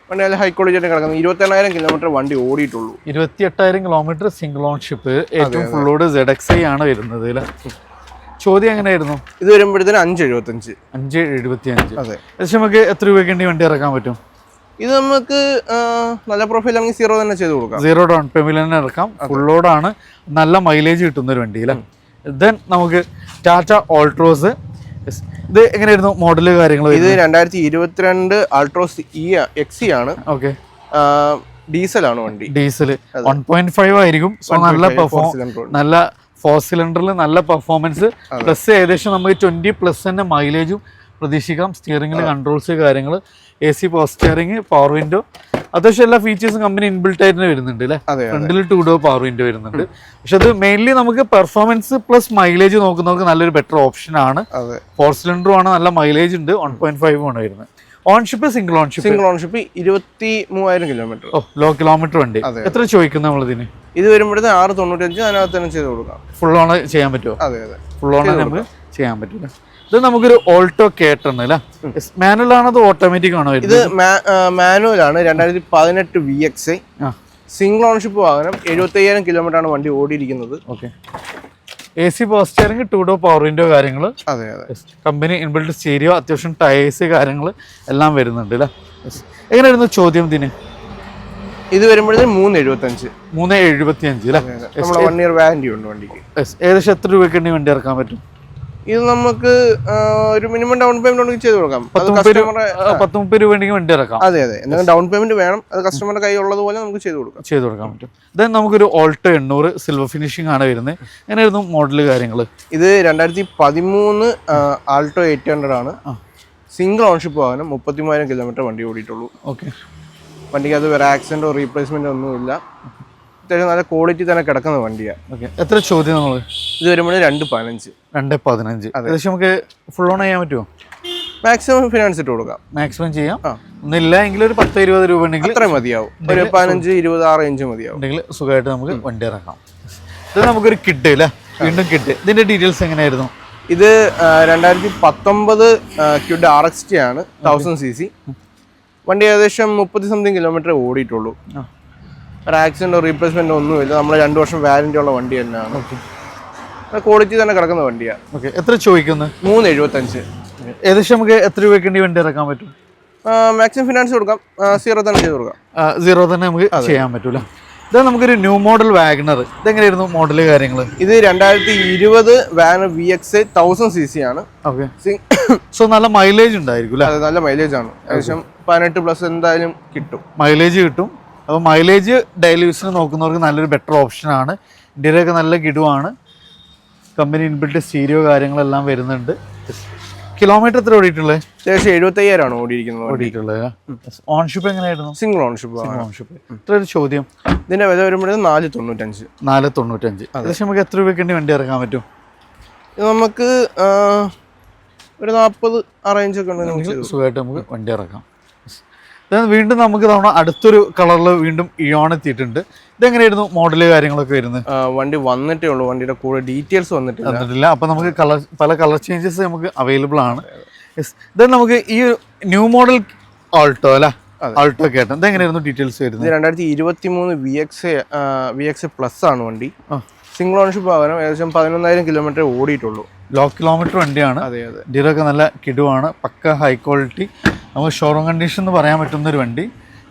വണ്ടി നല്ല ഹൈ ക്വാളിറ്റി ആയിട്ട് കിടക്കുന്നത് ഇരുപത്തെണ്ണായിരം കിലോമീറ്റർ വണ്ടി ഓടിയിട്ടുള്ളൂ. ഇരുപത്തി എട്ടായിരം കിലോമീറ്റർ സിംഗിൾ ഓൺഷിപ്പ് ഏറ്റവും ഫുള്ളോട് സെഡ് എക്സ് ഐ ആണ് വരുന്നത് ചോദ്യം എങ്ങനെയായിരുന്നു? ഇത് വരുമ്പോഴത്തേന് അഞ്ച് എഴുപത്തഞ്ച് അഞ്ച് എഴുപത്തി അഞ്ച് അതെ. ഏകദേശം നമുക്ക് എത്ര രൂപയ്ക്ക് വേണ്ടി വണ്ടി ഇറക്കാൻ പറ്റും? ഇത് നമുക്ക് നല്ല പ്രൊഫൈൽ ആണെങ്കിൽ സീറോ തന്നെ ചെയ്ത് കൊടുക്കാം. സീറോ ഡൗൺ പേയ്മെന്റ് തന്നെ ഇറക്കാം ഫുള്ളോടാണ് നല്ല മൈലേജ് കിട്ടുന്ന ഒരു വണ്ടി അല്ലേ ദെൻ നമുക്ക് ടാറ്റ ഓൾട്രോസ് ഇത് എങ്ങനെയായിരുന്നു മോഡൽ കാര്യങ്ങൾ ഇത് രണ്ടായിരത്തി ഇരുപത്തിരണ്ട് അൾട്രോസ് ഇ എക്സി ആണ്. ഓക്കെ ഡീസലാണ് വണ്ടി. ഡീസൽ വൺ പോയിന്റ് ഫൈവ് ആയിരിക്കും. സോ നല്ല പെർഫോം നല്ല ഫോർ സിലിണ്ടറിൽ നല്ല പെർഫോമൻസ് പ്ലസ് ഏകദേശം നമുക്ക് ട്വന്റി പ്ലസ് തന്നെ മൈലേജും പ്രതീക്ഷിക്കാം. സ്റ്റിയറിംഗിൽ കൺട്രോൾസ് കാര്യങ്ങൾ A C power steering power window അത്യാവശ്യം എല്ലാ ഫീച്ചേഴ്സും കമ്പനി ഇൻബിൽട്ട് ആയിട്ട് വരുന്നുണ്ട് അല്ലേ ഫ്രണ്ടിൽ ടു ഡോ പവർ വിൻഡോ വരുന്നുണ്ട്. പക്ഷെ അത് മെയിൻലി നമുക്ക് പെർഫോമൻസ് പ്ലസ് മൈലേജ് നോക്കുന്നവർക്ക് നല്ലൊരു ബെറ്റർ ഓപ്ഷൻ ആണ്. ഫോർ സിലിണ്ടറും ആണ് നല്ല മൈലേജ് ഉണ്ട്. വൺ പോയിന്റ് ഫൈവ് ആണ് വരുന്നത്. ഓൺഷിപ്പ് സിംഗിൾ ഓൺഷിപ്പ് സിംഗിൾ ഓൺഷിപ്പ് ഇരുപത്തി മൂവായിരം കിലോമീറ്റർ ഓ ലോ കിലോമീറ്റർ ഉണ്ട് എത്ര ചോദിക്കുന്നത് നമ്മളിതിന്? ഇത് വരുമ്പോഴത്തെ ആറ് തൊണ്ണൂറ്റഞ്ച് അതിനകത്ത് തന്നെ ചെയ്ത് കൊടുക്കാം. ഫുൾ ഓൺ ചെയ്യാൻ പറ്റുമോ അതെ അതെ. ഫുൾ ഓൺ നമുക്ക് ചെയ്യാൻ പറ്റില്ല ഇത് നമുക്കൊരു ഓൾട്ടോ കേട്ടൺ അല്ലേ? മാനുവൽ ആണോ അത് ഓട്ടോമാറ്റിക് ആണോ ഇത് മാനുവൽ ആണ്. രണ്ടായിരത്തി പതിനെട്ട് വി എക്സ് സിംഗിൾ ഓണർഷിപ്പ് വാഹനം. എഴുപത്തി അയ്യായിരം കിലോമീറ്റർ ആണ് വണ്ടി ഓടിയിരിക്കുന്നത്. Okay A C power steering two door power window കാര്യങ്ങൾ അതെ. അതെ കമ്പനി ഇൻബിൾഡ് സ്റ്റീരിയോ അത്യാവശ്യം ടയേഴ്സ് കാര്യങ്ങൾ എല്ലാം വരുന്നുണ്ട് അല്ലേ. എങ്ങനെയായിരുന്നു ചോദ്യം ഇതിന്? ഇത് വരുമ്പോഴത്തേന് മൂന്ന് എഴുപത്തഞ്ച് മൂന്ന് എഴുപത്തി അഞ്ച് അല്ലേ വൺ ഇയർ വാറന്റി ഉണ്ട് വണ്ടിക്ക്. ഏകദേശം എത്ര രൂപയ്ക്ക് വണ്ടി ഇറക്കാൻ പറ്റും? ഇത് നമുക്ക് ഒരു മിനിമം ഡൗൺ പേയ്മെന്റ് ഉണ്ടെങ്കിൽ ചെയ്ത് കൊടുക്കാം. പത്ത് മുപ്പത് രൂപ വേണമെങ്കിൽ വണ്ടി ഇറക്കാം. അതെ അതെ. എന്തെങ്കിലും ഡൗൺ പേയ്മെന്റ് വേണം അത് കസ്റ്റമറുടെ കൈ ഉള്ളതുപോലെ നമുക്ക് ചെയ്ത് കൊടുക്കാം. ചെയ്ത് കൊടുക്കാൻ പറ്റും. ദെൻ നമുക്കൊരു ഓൾട്ടോ എണ്ണൂറ് സിൽവർ ഫിനിഷിംഗ് ആണ് വരുന്നത്. എങ്ങനെയായിരുന്നു മോഡൽ കാര്യങ്ങൾ ഇത് രണ്ടായിരത്തി പതിമൂന്ന് ആൾട്ടോ എയ്റ്റ് ഹൺഡ്രഡ് ആണ്. സിംഗിൾ ഓൺഷിപ്പ് വാഹനം മുപ്പത്തി മൂവായിരം കിലോമീറ്റർ വണ്ടി ഓടിയിട്ടുള്ളൂ. ഓക്കെ വണ്ടിക്ക് അത് വേറെ ആക്സിഡന്റോ റീപ്ലേസ്മെന്റോ ഒന്നുമില്ല. അത്യാവശ്യം നല്ല ക്വാളിറ്റി തന്നെ കിടക്കുന്ന വണ്ടിയാണ് ഓക്കെ എത്ര ചോദ്യം നമ്മൾ ഇത് വരുമ്പോൾ രണ്ട് പതിനഞ്ച്. രണ്ട് പതിനഞ്ച്. ഏകദേശം നമുക്ക് ഫുൾ ഓൺ ചെയ്യാൻ പറ്റുമോ മാക്സിമം ഫിനാൻസ് ഇട്ട് കൊടുക്കാം. മാക്സിമം ചെയ്യാം. ആ. ഒന്നില്ല എങ്കിൽ ഒരു പത്ത് ഇരുപത് രൂപ ഉണ്ടെങ്കിൽ അത്രയും മതിയാവും. ഒരു പതിനഞ്ച് ഇരുപത് ആറ് ഇഞ്ച് മതിയാവും. ഉണ്ടെങ്കിൽ സുഖമായിട്ട് നമുക്ക് വണ്ടി ഇറക്കാം. ഇത് നമുക്കൊരു കിഡ് അല്ലേ? വീണ്ടും കിഡ്. ഇതിന്റെ ഡീറ്റെയിൽസ് എങ്ങനെയായിരുന്നു? ഇത് ആ, രണ്ടായിരത്തി പത്തൊമ്പത് ക്യുഡ് ആർ എക്സ് ടി ആണ് തൗസൻഡ് സി സി വണ്ടി ഏകദേശം മുപ്പത്തി സംതിങ് കിലോമീറ്റർ ഓടിയിട്ടുള്ളൂ. ആ. ഒരു ആക്സിഡന്റോ റീപ്ലേസ്മെന്റോ ഒന്നുമില്ല. നമ്മൾ രണ്ട് വർഷം വാറന്റി ഉള്ള വണ്ടി തന്നെയാണ്. ക്വാളിറ്റി തന്നെ കിടക്കുന്ന വണ്ടിയാണ് ഓക്കെ എത്ര ചോദിക്കുന്നത് മൂന്ന് എഴുപത്തഞ്ച്. ഏകദേശം നമുക്ക് എത്ര രൂപയ്ക്ക് വേണ്ടി ഇറക്കാൻ പറ്റും? മാക്സിമം ഫിനാൻസ് കൊടുക്കാം. സീറോ തന്നെ ചെയ്ത് കൊടുക്കാം. സീറോ തന്നെ നമുക്ക് ചെയ്യാൻ പറ്റൂല. ഇത് നമുക്കൊരു ന്യൂ മോഡൽ വാഗ്നർ ഇതെങ്ങനെയായിരുന്നു മോഡൽ കാര്യങ്ങൾ ഇത് രണ്ടായിരത്തി ഇരുപത് Wagon R V X thousand C C ആണ്. ഓക്കെ സോ നല്ല മൈലേജ് ഉണ്ടായിരിക്കും അല്ലേ? നല്ല മൈലേജ് ആണ്. ഏകദേശം പതിനെട്ട് പ്ലസ് എന്തായാലും കിട്ടും. മൈലേജ് കിട്ടും. അപ്പോൾ മൈലേജ് ഡെയിലി യൂസിന് നോക്കുന്നവർക്ക് നല്ലൊരു ബെറ്റർ ഓപ്ഷനാണ് ഇന്ത്യയിലൊക്കെ നല്ല കിടുവാണ്. കമ്പനി ഇൻബിൽട്ട് സ്റ്റീരിയോ കാര്യങ്ങളെല്ലാം വരുന്നുണ്ട്. കിലോമീറ്റർ എത്ര ഓടിയിട്ടുള്ളത്? ഏകദേശം എഴുപത്തയ്യായിരമാണ് ഓടിയിരിക്കുന്നത് ഓടിയിട്ടുള്ളത്. ഓൺഷിപ്പ് എങ്ങനെയായിരുന്നു? സിംഗിൾ ഓൺഷിപ്പ് ഓൺഷിപ്പ് ഇത്ര ഒരു ചോദ്യം. ഇതിന്റെ വില വരുമ്പോഴേ നാല് തൊണ്ണൂറ്റഞ്ച്. നാല് തൊണ്ണൂറ്റഞ്ച്. ഏകദേശം നമുക്ക് എത്ര രൂപയ്ക്ക് വേണ്ടി വണ്ടി ഇറക്കാൻ പറ്റും? നമുക്ക് ഒരു നാൽപ്പത് അറേഞ്ച് റേഞ്ച് ഒക്കെ ഉണ്ടെങ്കിൽ സുഖമായിട്ട് നമുക്ക് വണ്ടി ഇറക്കാം. വീണ്ടും നമുക്ക് തവണ അടുത്തൊരു കളറിൽ വീണ്ടും ഇയോൺ എത്തിയിട്ടുണ്ട്. ഇതെങ്ങനെയായിരുന്നു മോഡൽ കാര്യങ്ങളൊക്കെ വരുന്നത്? വണ്ടി വന്നിട്ടേ ഉള്ളൂ. വണ്ടിയുടെ കൂടെ ഡീറ്റെയിൽസ് വന്നിട്ടില്ല. അപ്പൊ നമുക്ക് കളർ പല കളർ ചേഞ്ചസ് നമുക്ക് അവൈലബിൾ ആണ്. ദെൻ നമുക്ക് ഈ ന്യൂ മോഡൽ ആൾട്ടോ അല്ലെ? ആൾട്ടോ കേട്ടോ ഇതെങ്ങനെയായിരുന്നു ഡീറ്റെയിൽസ് വരുന്നത്? രണ്ടായിരത്തി ഇരുപത്തി മൂന്ന് V X V X plus ആണ് വണ്ടി. സിംഗിൾ ഓൺഷിപ്പ് ആകാനും ഏകദേശം പതിനൊന്നായിരം കിലോമീറ്റർ ഓടിയിട്ടുള്ളൂ. ലോ കിലോമീറ്റർ വണ്ടിയാണ്. അതെ അതെ. ഇന്ത്യയിലൊക്കെ നല്ല കിടുവാണ്. പക്ക ഹൈ ക്വാളിറ്റി നമുക്ക് ഷോറൂം കണ്ടീഷൻ എന്ന് പറയാൻ പറ്റുന്ന ഒരു വണ്ടി.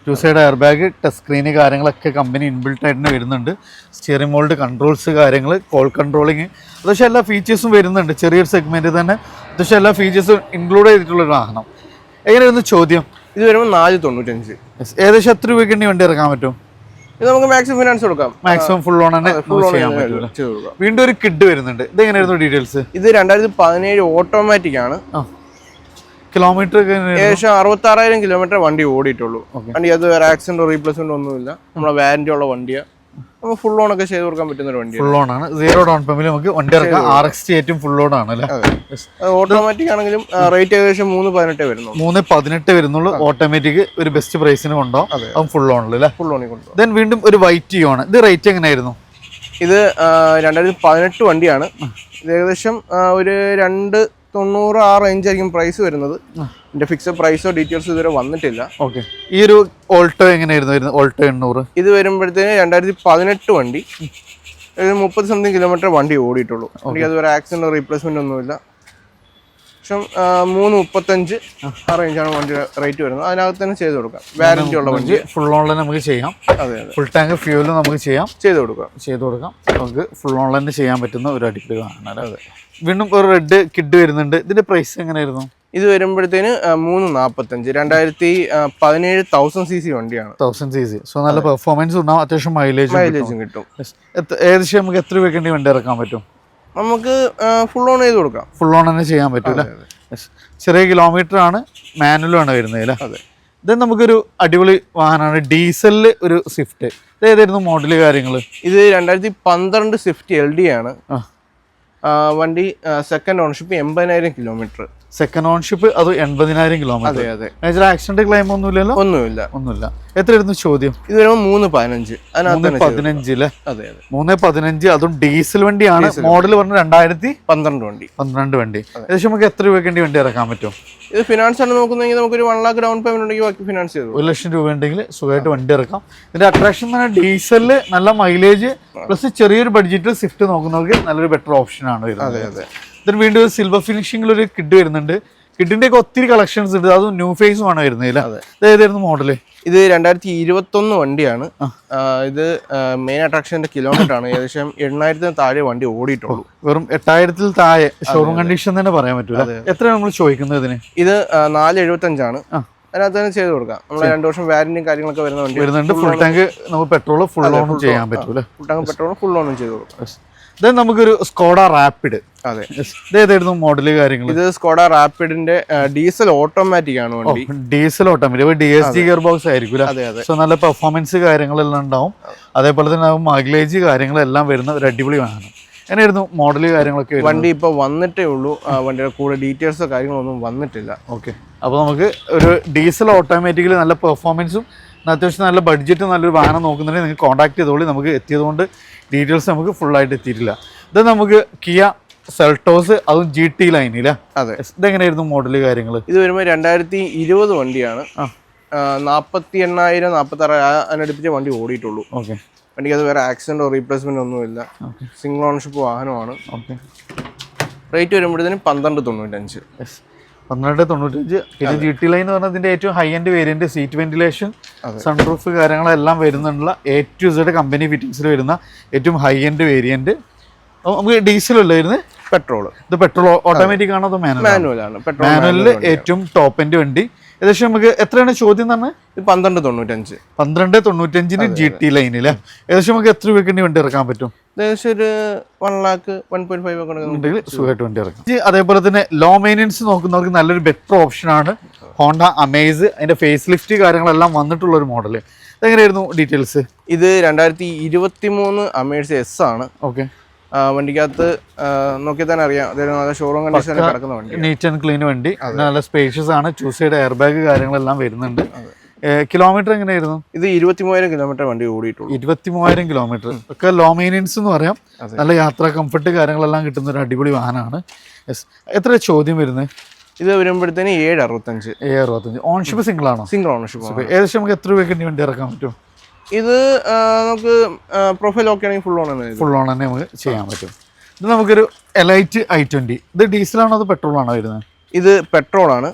Two side air bag touch screen കാര്യങ്ങളൊക്കെ കമ്പനി ഇൻബിൽട്ട് ആയിട്ട് വരുന്നുണ്ട്. സ്റ്റിയറിംഗ് മോൾഡ് കൺട്രോൾസ് കാര്യങ്ങൾ കോൾ കൺട്രോളിങ് അത്യാവശ്യം എല്ലാ ഫീച്ചേഴ്സും വരുന്നുണ്ട്. ചെറിയൊരു സെഗ്മെന്റിൽ തന്നെ. അത്യാവശ്യം എല്ലാ ഫീച്ചേഴ്സും ഇൻക്ലൂഡ് ചെയ്തിട്ടുള്ള ഒരു വാഹനം. എങ്ങനെയായിരുന്നു ചോദ്യം? ഇത് വരുമ്പോൾ നാല് തൊണ്ണൂറ്റഞ്ച്. ഏകദേശം എത്ര രൂപയ്ക്ക് വേണ്ടി ഇറക്കാൻ പറ്റും? ഇത് നമുക്ക് മാക്സിമം ഫിനാൻസ് കൊടുക്കാം. മാക്സിമം ഫുൾ ഓൺ തന്നെ ഫുൾ നമുക്ക് ചെയ്യാൻ പറ്റില്ല ചെയ്ത് വീണ്ടും ഒരു കിഡ് വരുന്നുണ്ട്. ഇത് എങ്ങനെയായിരുന്നു ഡീറ്റെയിൽസ് ഇത് രണ്ടായിരത്തി പതിനേഴ് ഓട്ടോമാറ്റിക് ആണ്. ആ. കിലോമീറ്റർ ഏകദേശം അറുപത്തി ആറായിരം കിലോമീറ്റർ വണ്ടി ഓടിയിട്ടുള്ളൂ. വണ്ടി അത് വേറെ ആക്സിഡന്റ് റീപ്ലേസ്മെന്റ് ഒന്നുമില്ല. നമ്മളെ വാറന്റി ഉള്ള വണ്ടിയാണ് നമുക്ക് ഫുൾ ഓൺ ഒക്കെ ചെയ്ത് കൊടുക്കാൻ പറ്റുന്ന ഒരു വണ്ടി ഫുൾ ഓൺ ആണ്. സീറോ ഡൗൺ പേയ്മെന്റ് നമുക്ക് വണ്ടി ഇറക്കാം. ആർ എക്സ് ഏറ്റവും ഫുൾ ഓൺ ആണ് അല്ലേ? ഓട്ടോമാറ്റിക് ആണെങ്കിലും റേറ്റ് ഏകദേശം മൂന്ന് പതിനെട്ടേ വരുന്നുള്ളൂ. മൂന്ന് പതിനെട്ട് വരുന്നുള്ളൂ. ഓട്ടോമാറ്റിക് ഒരു ബെസ്റ്റ് പ്രൈസിന് കൊണ്ടുപോകും അതും. ഫുൾ ഓണിൽ അല്ലേ? ഫുൾ ഓണിൽ കൊണ്ടുപോകും ദെൻ വീണ്ടും ഒരു വൈറ്റ് യു ആണ്. ഇത് റേറ്റ് എങ്ങനെയായിരുന്നു? ഇത് രണ്ടായിരത്തി പതിനെട്ട് വണ്ടിയാണ്. ഇത് ഏകദേശം ഒരു രണ്ട് തൊണ്ണൂറ് ആ റേഞ്ച് ആയിരിക്കും പ്രൈസ് വരുന്നത്. ഇതിന്റെ ഫിക്സഡ് പ്രൈസോ ഡീറ്റെയിൽസ് ഇതുവരെ വന്നിട്ടില്ല. ഓക്കെ ഈ ഒരു ഓൾട്ടോ എങ്ങനെയായിരുന്നു? ഓൾട്ടോ എണ്ണൂറ്. ഇത് വരുമ്പോഴത്തേന് രണ്ടായിരത്തി പതിനെട്ട് വണ്ടി. ഒരു മുപ്പത് സംതിങ് കിലോമീറ്റർ വണ്ടി ഓടിയിട്ടുള്ളൂ. എനിക്ക് അതുവരെ ആക്സിഡന്റ് റീപ്ലേസ്മെന്റ് ഒന്നുമില്ല. പക്ഷെ മൂന്ന് മുപ്പത്തഞ്ച് ആ. റേഞ്ചാണ് വണ്ടി റേറ്റ് വരുന്നത്. അതിനകത്ത് തന്നെ ചെയ്ത് കൊടുക്കാം. വാറന്റി ഉള്ള വണ്ടി. ഫുൾ ഓൺലൈൻ നമുക്ക് ചെയ്യാം. അതെ അതെ. ഫുൾ ടാങ്ക് ഫ്യൂൽ നമുക്ക് ചെയ്യാം. ചെയ്ത് കൊടുക്കാം. ചെയ്ത് കൊടുക്കാം. നമുക്ക് ഫുൾ ഓൺലൈൻ ചെയ്യാൻ പറ്റുന്ന ഒരു അടിപൊളി അതെ. വീണ്ടും ഒരു റെഡ് കിഡ് വരുന്നുണ്ട്. ഇതിന്റെ പ്രൈസ് എങ്ങനെയായിരുന്നു? ഇത് വരുമ്പോഴത്തേന് മൂന്ന് നാൽപ്പത്തഞ്ച് രണ്ടായിരത്തി പതിനേഴ് തൗസൻഡ് സി സി വണ്ടിയാണ്. തൗസൻഡ് സി സി സോ നല്ല പെർഫോമൻസ് ഉണ്ടാവും അത്യാവശ്യം മൈലേജ് മൈലേജും കിട്ടും. ഏകദേശം നമുക്ക് എത്ര രൂപയ്ക്ക് വണ്ടി ഇറക്കാൻ പറ്റും? നമുക്ക് ഫുൾ ഓൺ ചെയ്ത് കൊടുക്കാം. ഫുൾ ഓൺ തന്നെ ചെയ്യാൻ പറ്റൂല ചെറിയ കിലോമീറ്റർ ആണ് മാനുവലും ആണ് വരുന്നത് അല്ലേ? അതെ. ഇത് നമുക്കൊരു അടിപൊളി വാഹനമാണ് ഡീസലിൽ ഒരു സ്വിഫ്റ്റ് ഇത് ഏതായിരുന്നു മോഡൽ കാര്യങ്ങൾ ഇത് രണ്ടായിരത്തി പന്ത്രണ്ട് സ്വിഫ്റ്റ് എൽ ഡി ആണ്. വണ്ടി സെക്കൻഡ് ഓണർഷിപ്പ് എൺപതിനായിരം കിലോമീറ്റർ സെക്കൻഡ് ഓൺഷിപ്പ് അത് എൺപതിനായിരം കിലോമീറ്റർ ആക്സിഡന്റ് ക്ലെയിം ഒന്നുമില്ലല്ലോ? ഒന്നുമില്ല. ഒന്നുമില്ല. എത്രയായിരുന്നു ചോദ്യം? ഇത് വരുമ്പോൾ മൂന്ന് പതിനഞ്ച്. പതിനഞ്ചിൽ മൂന്ന് പതിനഞ്ച് അതും ഡീസൽ വണ്ടിയാണ്. മോഡൽ പറഞ്ഞ രണ്ടായിരത്തി പന്ത്രണ്ട് വണ്ടി. പന്ത്രണ്ട് വണ്ടി. ഏകദേശം നമുക്ക് എത്ര രൂപയ്ക്ക് വേണ്ടി വണ്ടി ഇറക്കാൻ പറ്റും? ഇത് ഫിനാൻസ് ആണ് നോക്കുന്നതെങ്കിൽ നമുക്കൊരു വൺ ലാക്ക് ഡൗൺ പേയ്മെന്റ് ഉണ്ടെങ്കിൽ ബാക്കി ഫിനാൻസ് ചെയ്തു ഒരു ലക്ഷം രൂപ ഉണ്ടെങ്കിൽ സുഖമായിട്ട് വണ്ടി ഇറക്കാം. ഇതിന്റെ അട്രാക്ഷൻ എന്ന് പറഞ്ഞാൽ ഡീസലിൽ നല്ല മൈലേജ് പ്ലസ് ചെറിയൊരു ബഡ്ജറ്റിൽ സ്വിഫ്റ്റ് നോക്കുന്നവർക്ക് നല്ലൊരു ബെറ്റർ ഓപ്ഷൻ ആണ് വരുന്നത്. അതെ. ഇതിന് വീണ്ടും ഒരു സിൽവർ ഫിനിഷിംഗിൽ ഒരു കിഡ് വരുന്നുണ്ട്. കിഡിന്റെ ഒക്കെ ഒത്തിരി കളക്ഷൻസ് ഉണ്ട്. അതും ന്യൂ ഫേസും ആണ് വരുന്നത് അതെ. ഇത് ഏതായിരുന്നു മോഡൽ ഇത് രണ്ടായിരത്തി ഇരുപത്തൊന്ന് വണ്ടിയാണ് ഇത് മെയിൻ അട്രാക്ഷന്റെ കിലോമീറ്റർ ആണ്. ഏകദേശം എണ്ണായിരത്തിന് താഴെ വണ്ടി ഓടിയിട്ടുള്ളൂ. വെറും എട്ടായിരത്തിൽ താഴെ. ഷോറൂം കണ്ടീഷൻ തന്നെ പറയാൻ പറ്റൂല. എത്ര നമ്മൾ ചോദിക്കുന്നത് ഇതിന്? ഇത് നാല് എഴുപത്തഞ്ചാണ്. അതിനകത്ത് തന്നെ ചെയ്ത് കൊടുക്കാം. നമ്മൾ രണ്ടു വർഷം വാരന്റിയും കാര്യങ്ങളൊക്കെ വരുന്ന വണ്ടി വരുന്നുണ്ട്. ഫുൾ ടാങ്ക് നമുക്ക് പെട്രോൾ ഫുൾ ഓണും ചെയ്യാൻ പറ്റൂല. ഫുൾ ടാങ്ക് പെട്രോൾ ഫുൾ ഓണും ചെയ്ത് കൊടുക്കാം. ഇത് നമുക്കൊരു സ്കോഡ റാപ്പിഡ് അതെ. ഏതായിരുന്നു മോഡൽ കാര്യങ്ങൾ ഇത് സ്കോഡ റാപ്പിഡിന്റെ ഡീസൽ ഓട്ടോമാറ്റിക് ആണ് വണ്ടി. Diesel automatic D S G gear box ആയിരിക്കും അതെ അതെ. സോ നല്ല പെർഫോമൻസ് കാര്യങ്ങളെല്ലാം ഉണ്ടാവും. അതേപോലെ തന്നെ മൈലേജ് കാര്യങ്ങളെല്ലാം വരുന്ന ഒരു അടിപൊളി വാഹനം. എങ്ങനെയായിരുന്നു മോഡൽ കാര്യങ്ങളൊക്കെ വണ്ടി ഇപ്പൊ വന്നിട്ടേ ഉള്ളൂ. വണ്ടിയുടെ കൂടെ ഡീറ്റെയിൽസോ കാര്യങ്ങളൊന്നും വന്നിട്ടില്ല. ഓക്കെ അപ്പോൾ നമുക്ക് ഒരു ഡീസൽ ഓട്ടോമാറ്റിക്കലി നല്ല പെർഫോമൻസും അത്യാവശ്യം നല്ല ബഡ്ജറ്റ് നല്ലൊരു വാഹനം നോക്കുന്നുണ്ടെങ്കിൽ നിങ്ങൾക്ക് കോൺടാക്ട് ചെയ്തോളി. നമുക്ക് എത്തിയതുകൊണ്ട് ഡീറ്റെയിൽസ് നമുക്ക് ഫുൾ ആയിട്ട് എത്തിയിട്ടില്ല. ഇത് നമുക്ക് കിയ സെൽട്ടോസ് അതും ജി ടി ലൈനില്ല അതെ. ഇതെങ്ങനെയായിരുന്നു മോഡൽ കാര്യങ്ങൾ ഇത് വരുമ്പോൾ രണ്ടായിരത്തി ഇരുപത് വണ്ടിയാണ്. നാൽപ്പത്തി എണ്ണായിരം നാൽപ്പത്തി ആറ് അതിനടുപ്പിച്ച് വണ്ടി ഓടിയിട്ടുള്ളൂ. ഓക്കെ. വണ്ടിക്ക് അത് വേറെ ആക്സിഡന്റോ റീപ്ലേസ്മെന്റ് ഒന്നുമില്ല സിംഗിൾ ഓണർഷിപ്പ് വാഹനമാണ്. ഓക്കെ. റേറ്റ് വരുമ്പോഴത്തേനും പന്ത്രണ്ട് തൊണ്ണൂറ്റഞ്ച്. പന്ത്രണ്ട് തൊണ്ണൂറ്റഞ്ച് പിന്നെ ജി ടി ലൈൻ എന്ന് പറഞ്ഞാൽ ഇതിന്റെ ഏറ്റവും high end variant seat ventilation sunroof കാര്യങ്ങളെല്ലാം വരുന്നുള്ള എ ടു സെഡ് കമ്പനി ഫിറ്റിംഗ്സിൽ വരുന്ന ഏറ്റവും ഹൈ എൻഡ് വേരിയന്റ് നമുക്ക് ഡീസൽ ഉള്ളായിരുന്നു പെട്രോൾ ഇത് പെട്രോൾ ഓട്ടോമാറ്റിക് ആണോ അതോ മാനുവൽ ആണ്? പെട്രോൾ മാനുവലിൽ ഏറ്റവും ടോപ്പ് എൻഡ് വണ്ടി. ഏകദേശം നമുക്ക് എത്രയാണ് ചോദ്യം തന്നെ പന്ത്രണ്ട് തൊണ്ണൂറ്റഞ്ച്. പന്ത്രണ്ട് തൊണ്ണൂറ്റഞ്ചിന് ജി ടി ലൈനിൽ ഏകദേശം നമുക്ക് എത്ര രൂപയ്ക്ക് വേണ്ടി ഇറക്കാൻ പറ്റും? ഏകദേശം ഒരു one lakh one point five ഒക്കെ ഉണ്ടെങ്കിൽ സുഖമായിട്ട് വണ്ടി ഇറക്കാം. അതേപോലെ തന്നെ ലോ മെയിനൻസ് നോക്കുന്നവർക്ക് നല്ലൊരു ബെറ്റർ ഓപ്ഷനാണ് ഹോണ്ട അമേസ് അതിന്റെ ഫേസ് ലിഫ്റ്റ് കാര്യങ്ങളെല്ലാം വന്നിട്ടുള്ള ഒരു മോഡൽ എങ്ങനെയായിരുന്നു ഡീറ്റെയിൽസ് ഇത് രണ്ടായിരത്തി ഇരുപത്തി മൂന്ന് അമേഴ്സ് എസ് ആണ്. ഓക്കെ വണ്ടിക്കകത്ത് നോക്കി തന്നെ അറിയാം. നല്ല ഷോറൂം കണ്ടീഷനിൽ കിടക്കുന്ന വണ്ടി. നീറ്റ് ആൻഡ് ക്ലീൻ വണ്ടി. നല്ല സ്പേഷ്യസ് ആണ്. ചൂസ് ചെയ്ത എയർ ബാഗ് കാര്യങ്ങളെല്ലാം വരുന്നുണ്ട്. കിലോമീറ്റർ എങ്ങനെയായിരുന്നു? ഇത് ഇരുപത്തി മൂവായിരം കിലോമീറ്റർ വണ്ടി ഓടിയിട്ടുള്ളൂ. ഇരുപത്തി മൂവായിരം കിലോമീറ്റർ ഒക്കെ ലോ മെയിനൻസ് എന്ന് പറയാം. നല്ല യാത്രാ കംഫർട്ട് കാര്യങ്ങളെല്ലാം കിട്ടുന്ന ഒരു അടിപൊളി വാഹനമാണ്. യെസ് എത്ര ചോദ്യം വരുന്നത് ഇത് വരുമ്പോഴത്തേന് ഏഴ് അറുപത്തഞ്ച്. ഏഴ് അറുപത്തഞ്ച്. ഓൺഷിപ്പ് സിംഗിൾ ആണോ? സിംഗിൾ ഓൺഷിപ്പ് ഏകദേശം നമുക്ക് എത്ര രൂപയ്ക്ക് വണ്ടി ഇറക്കാൻ പറ്റും? ഇത് നമുക്ക് പ്രൊഫൈൽ ഓക്കെ ആണെങ്കിൽ ഫുൾ ഓൺ തന്നെ ഫുൾ ഓൺ തന്നെ നമുക്ക് ചെയ്യാൻ പറ്റും. ഇത് നമുക്കൊരു എലൈറ്റ് ഐ ട്വന്റി ഇത് ഡീസലാണോ അത് പെട്രോൾ ആണോ വരുന്നത്? ഇത് പെട്രോൾ ആണ്.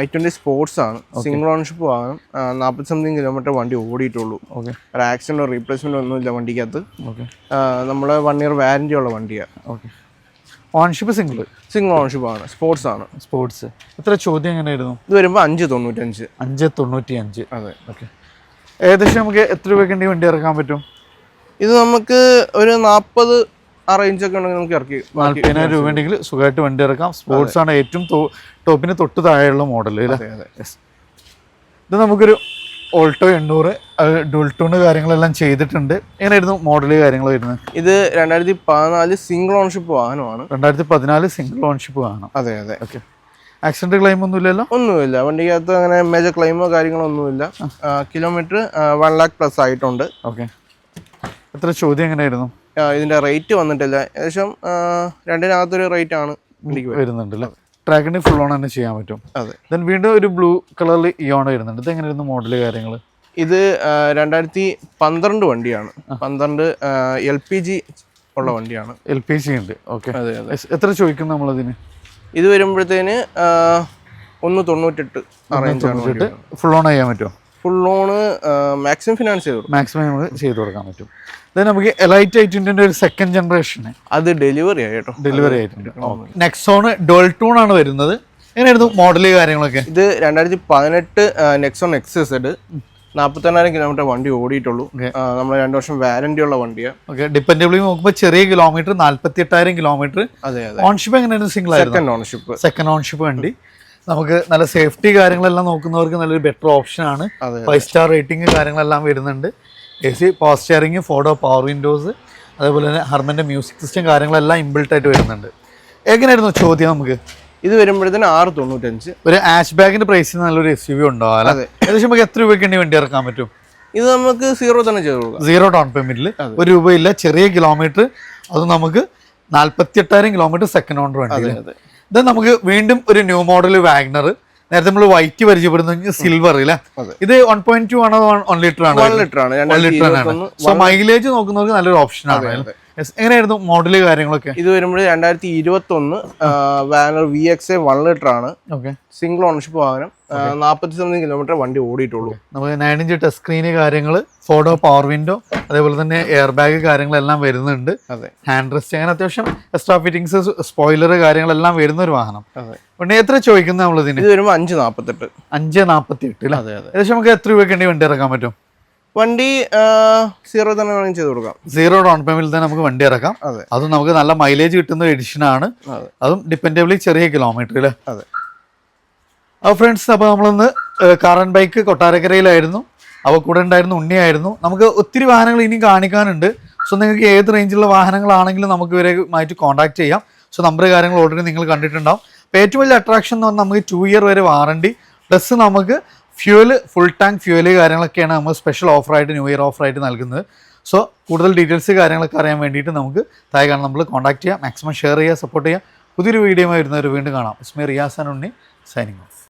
ഐ ട്വന്റി സ്പോർട്സ് ആണ്. സിംഗിൾ ഓണർഷിപ്പ് വാങ്ങും. നാൽപ്പത് സംതിങ് കിലോമീറ്റർ വണ്ടി ഓടിയിട്ടുള്ളൂ. ഓക്കെ ഒരു ആക്സിഡന്റോ റീപ്ലേസ്മെന്റോ ഒന്നുമില്ല വണ്ടിക്കകത്ത്. ഓക്കെ നമ്മൾ വൺ ഇയർ വാരന്റി ഉള്ള വണ്ടിയാണ് okay ownership single single ownership ആണ്. സ്പോർട്സ് ആണ്. സ്പോർട്സ് എത്ര ചോദ്യം എങ്ങനെയായിരുന്നു? ഇത് വരുമ്പോൾ അഞ്ച് തൊണ്ണൂറ്റഞ്ച്. അഞ്ച് തൊണ്ണൂറ്റി അഞ്ച് അതെ. ഓക്കെ ഏകദേശം നമുക്ക് എത്ര രൂപയ്ക്ക് വേണ്ടി ഇറക്കാൻ പറ്റും? ഇത് നമുക്ക് ഒരു നാൽപ്പത് ആ റേഞ്ച് ഒക്കെ ഉണ്ടെങ്കിൽ നമുക്ക് ഇറക്കി നാൽപ്പതിനായിരം രൂപ ഉണ്ടെങ്കിൽ സുഖമായിട്ട് വണ്ടി ഇറക്കാം. സ്പോർട്സ് ആണ് ഏറ്റവും ടോപ്പിന് തൊട്ട് താഴെയുള്ള മോഡൽ ഇത് നമുക്കൊരു ഓൾട്ടോ എണ്ണൂറ് ഡുൾട്ടൂണ് കാര്യങ്ങളെല്ലാം ചെയ്തിട്ടുണ്ട്. എങ്ങനെയായിരുന്നു മോഡൽ കാര്യങ്ങൾ വരുന്നത്? ഇത് രണ്ടായിരത്തി പതിനാല് സിംഗിൾ ഓൺഷിപ്പ് വാഹനമാണ്. രണ്ടായിരത്തി പതിനാല് സിംഗിൾ ഓൺഷിപ്പ് വാഹനം. അതെ അതെ. ഓക്കെ ആക്സിഡന്റ് ക്ലെയിം ഒന്നും ഇല്ലല്ലോ ഒന്നുമില്ല. വണ്ടിക്കകത്ത് അങ്ങനെ മേജർ ക്ലെയിമോ കാര്യങ്ങളോ ഒന്നുമില്ല. കിലോമീറ്റർ വൺ ലാക്ക് പ്ലസ് ആയിട്ടുണ്ട്. ഓക്കെ എത്ര ചോദ്യം എങ്ങനെയായിരുന്നു? ഇതിന്റെ റേറ്റ് വന്നിട്ടില്ല. ഏകദേശം രണ്ടിനകത്തൊരു റേറ്റ് ആണ് വരുന്നുണ്ടല്ലോ? ട്രാക്കിന് ഫുൾ ഓൺ തന്നെ ചെയ്യാൻ പറ്റും. അതെ. ദെൻ വീണ്ടും ഒരു ബ്ലൂ കളറിൽ ഇയോൺ വരുന്നുണ്ട്. ഇത് എങ്ങനെയായിരുന്നു മോഡൽ കാര്യങ്ങൾ ഇത് രണ്ടായിരത്തി പന്ത്രണ്ട് വണ്ടിയാണ്. പന്ത്രണ്ട് എൽ പി ജി ഉള്ള വണ്ടിയാണ്. എൽ പി ജി ഉണ്ട്. ഓക്കെ എത്ര ചോദിക്കും നമ്മളതിന്? ഇത് വരുമ്പോഴത്തേന് ഒന്ന് തൊണ്ണൂറ്റെട്ട് അറേഞ്ചാണ് ഫുൾ ഓൺ ചെയ്യാൻ പറ്റുമോ? ഫുൾ ലോണ് മാക്സിമം ഫിനാൻസ് ചെയ്തു. മാക്സിമം നമുക്ക് ചെയ്തു കൊടുക്കാൻ പറ്റും. ദെൻ നമുക്ക് എലൈറ്റ് ഐറ്റിന്റെ ഒരു സെക്കൻഡ് ജനറേഷന് അത് ഡെലിവറി ആയി കേട്ടോ. ഡെലിവറി ആയിട്ടുണ്ട്. നെക്സോൺ ഡോൾ ടൂൺ ആണ് വരുന്നത്. എങ്ങനെയായിരുന്നു മോഡൽ കാര്യങ്ങളൊക്കെ? ഇത് രണ്ടായിരത്തി പതിനെട്ട് നെക്സോൺ എക്സസഡ് നാൽപ്പത്തെണ്ണായിരം കിലോമീറ്റർ വണ്ടി ഓടിയിട്ടുള്ളൂ. നമ്മൾ രണ്ടു വർഷം വാരണ്ടി ഉള്ള വണ്ടിയാണ് ഓക്കെ ഡിപ്പെൻഡബിളി നോക്കുമ്പോൾ ചെറിയ കിലോമീറ്റർ നാല്പത്തി എട്ടായിരം കിലോമീറ്റർ അതെ. അതെ ഓൺഷിപ്പ് എങ്ങനെയായിരുന്നു single second ownership second ownership വണ്ടി. നമുക്ക് നല്ല സേഫ്റ്റി കാര്യങ്ങളെല്ലാം നോക്കുന്നവർക്ക് നല്ലൊരു ബെറ്റർ ഓപ്ഷൻ ആണ്. ഫൈവ് സ്റ്റാർ റേറ്റിംഗ് കാര്യങ്ങളെല്ലാം വരുന്നുണ്ട്. എ സി പവർ സ്റ്റിയറിംഗ് ഫോഡോ പവർ വിൻഡോസ് അതേപോലെ തന്നെ ഹർമന്റെ മ്യൂസിക് സിസ്റ്റം കാര്യങ്ങളെല്ലാം ഇമ്പിൾട്ടായിട്ട് വരുന്നുണ്ട്. എങ്ങനെയായിരുന്നു ചോദ്യം നമുക്ക്? ഇത് വരുമ്പോഴത്തേന് ആറ് തൊണ്ണൂറ്റഞ്ച്. ഒരു ആഷ് ബാഗിന്റെ പ്രൈസ് നല്ലൊരു എസ് യു വി ഉണ്ടാവാം അതെ. ഏകദേശം നമുക്ക് എത്ര രൂപയ്ക്ക് വണ്ടി ഇറക്കാൻ പറ്റും? ഇത് നമുക്ക് സീറോ തന്നെ ചെയ്ത് കൊടുക്കാം. സീറോ ഡൗൺ പേയ്മെന്റിൽ ഒരു രൂപയില്ല ചെറിയ കിലോമീറ്റർ അത് നമുക്ക് നാല്പത്തി എട്ടായിരം കിലോമീറ്റർ സെക്കൻഡ് ഓണർ വണ്ടി ഇത് നമുക്ക് വീണ്ടും ഒരു ന്യൂ മോഡൽ വാഗ്നർ നേരത്തെ നമ്മൾ വൈറ്റ് പരിചയപ്പെടുന്ന സിൽവർ അല്ലേ? ഇത് വൺ പോയിന്റ് ടു ആണോ? വൺ ലിറ്റർ ആണ്? വൺ ലിറ്റർ ആണ്. സോ മൈലേജ് നോക്കുന്നവർക്ക് നല്ലൊരു ഓപ്ഷൻ ആണ്. എങ്ങനെയായിരുന്നു മോഡൽ കാര്യങ്ങളൊക്കെ? ഇത് വരുമ്പോൾ രണ്ടായിരത്തി ഇരുപത്തി ഒന്ന് Warner V X A one litre ആണ്. ഓക്കെ സിംഗിൾ ഓണർഷിപ്പ് വാഹനം. നാൽപ്പത്തി സംതിങ് കിലോമീറ്റർ വണ്ടി ഓടിയിട്ടുള്ളൂ. നമുക്ക് നയൻ ഇഞ്ച് ടച്ച് സ്ക്രീന് കാര്യങ്ങൾ ഫോട്ടോ പവർ വിൻഡോ അതേപോലെ തന്നെ എയർ ബാഗ് കാര്യങ്ങളെല്ലാം വരുന്നുണ്ട്. അതെ. ഹാൻഡ് റെസ്റ്റ് അങ്ങനെ അത്യാവശ്യം എക്സ്ട്രാ ഫിറ്റിംഗ്സ് സ്പോയിലർ കാര്യങ്ങളെല്ലാം വരുന്ന ഒരു വാഹനം. അതെ. പിന്നെ എത്ര ചോദിക്കുന്നത് നമ്മളിതിന്? ഇത് വരുമ്പോൾ അഞ്ച് നാൽപ്പത്തെട്ട് അഞ്ച് നാൽപ്പത്തി എട്ട് അല്ലേ? അതെ അതെ. ഏകദേശം നമുക്ക് എത്ര രൂപയ്ക്ക് വണ്ടി ഇറക്കാൻ പറ്റും? വണ്ടി സീറോ തന്നെ വേണമെങ്കിൽ ചെയ്ത് കൊടുക്കാം. സീറോ ഡൗൺ പേയ്മെന്റിൽ തന്നെ നമുക്ക് വണ്ടി ഇറക്കാം. അതെ. നമുക്ക് നല്ല മൈലേജ് കിട്ടുന്ന എഡിഷൻ ആണ്. അതും. ഡിപ്പെൻഡബിളി ചെറിയ കിലോമീറ്റർ അല്ലേ അതെ. അപ്പോൾ ഫ്രണ്ട്സ് അപ്പോൾ നമ്മളിന്ന് കാറൻ കാർ ആൻഡ് ബൈക്ക് കൊട്ടാരക്കരയിലായിരുന്നു. അപ്പോൾ കൂടെ ഉണ്ടായിരുന്നു ഉണ്ണിയായിരുന്നു. നമുക്ക് ഒത്തിരി വാഹനങ്ങൾ ഇനിയും കാണിക്കാനുണ്ട്. സോ നിങ്ങൾക്ക് ഏത് റേഞ്ചിലുള്ള വാഹനങ്ങളാണെങ്കിലും നമുക്ക് ഇവരുമായിട്ട് കോൺടാക്ട് ചെയ്യാം. സോ നമ്പർ കാര്യങ്ങൾ ഓൾറെഡി നിങ്ങൾ കണ്ടിട്ടുണ്ടാവും. അപ്പോൾ ഏറ്റവും വലിയ അട്രാക്ഷൻ എന്ന് പറഞ്ഞാൽ നമുക്ക് ടു ഇയർ വരെ വാറണ്ടി പ്ലസ് നമുക്ക് ഫ്യൂവൽ ഫുൾ ടാങ്ക് ഫ്യൂവൽ കാര്യങ്ങളൊക്കെയാണ് നമ്മൾ സ്പെഷ്യൽ ഓഫറായിട്ട് ന്യൂ ഇയർ ഓഫറായിട്ട് നൽകുന്നത്. സോ കൂടുതൽ ഡീറ്റെയിൽസ് കാര്യങ്ങളൊക്കെ അറിയാൻ വേണ്ടിയിട്ട് നമുക്ക് താഴെ നമ്മൾ കോൺടാക്ട് ചെയ്യാം. മാക്സിമം ഷെയർ ചെയ്യുക സപ്പോർട്ട് ചെയ്യുക. പുതിയൊരു വീഡിയോ വരുന്നവർ വീണ്ടും കാണാം. ഇസ്മി റിയാസാൻ ഉണ്ണി സൈനിങ്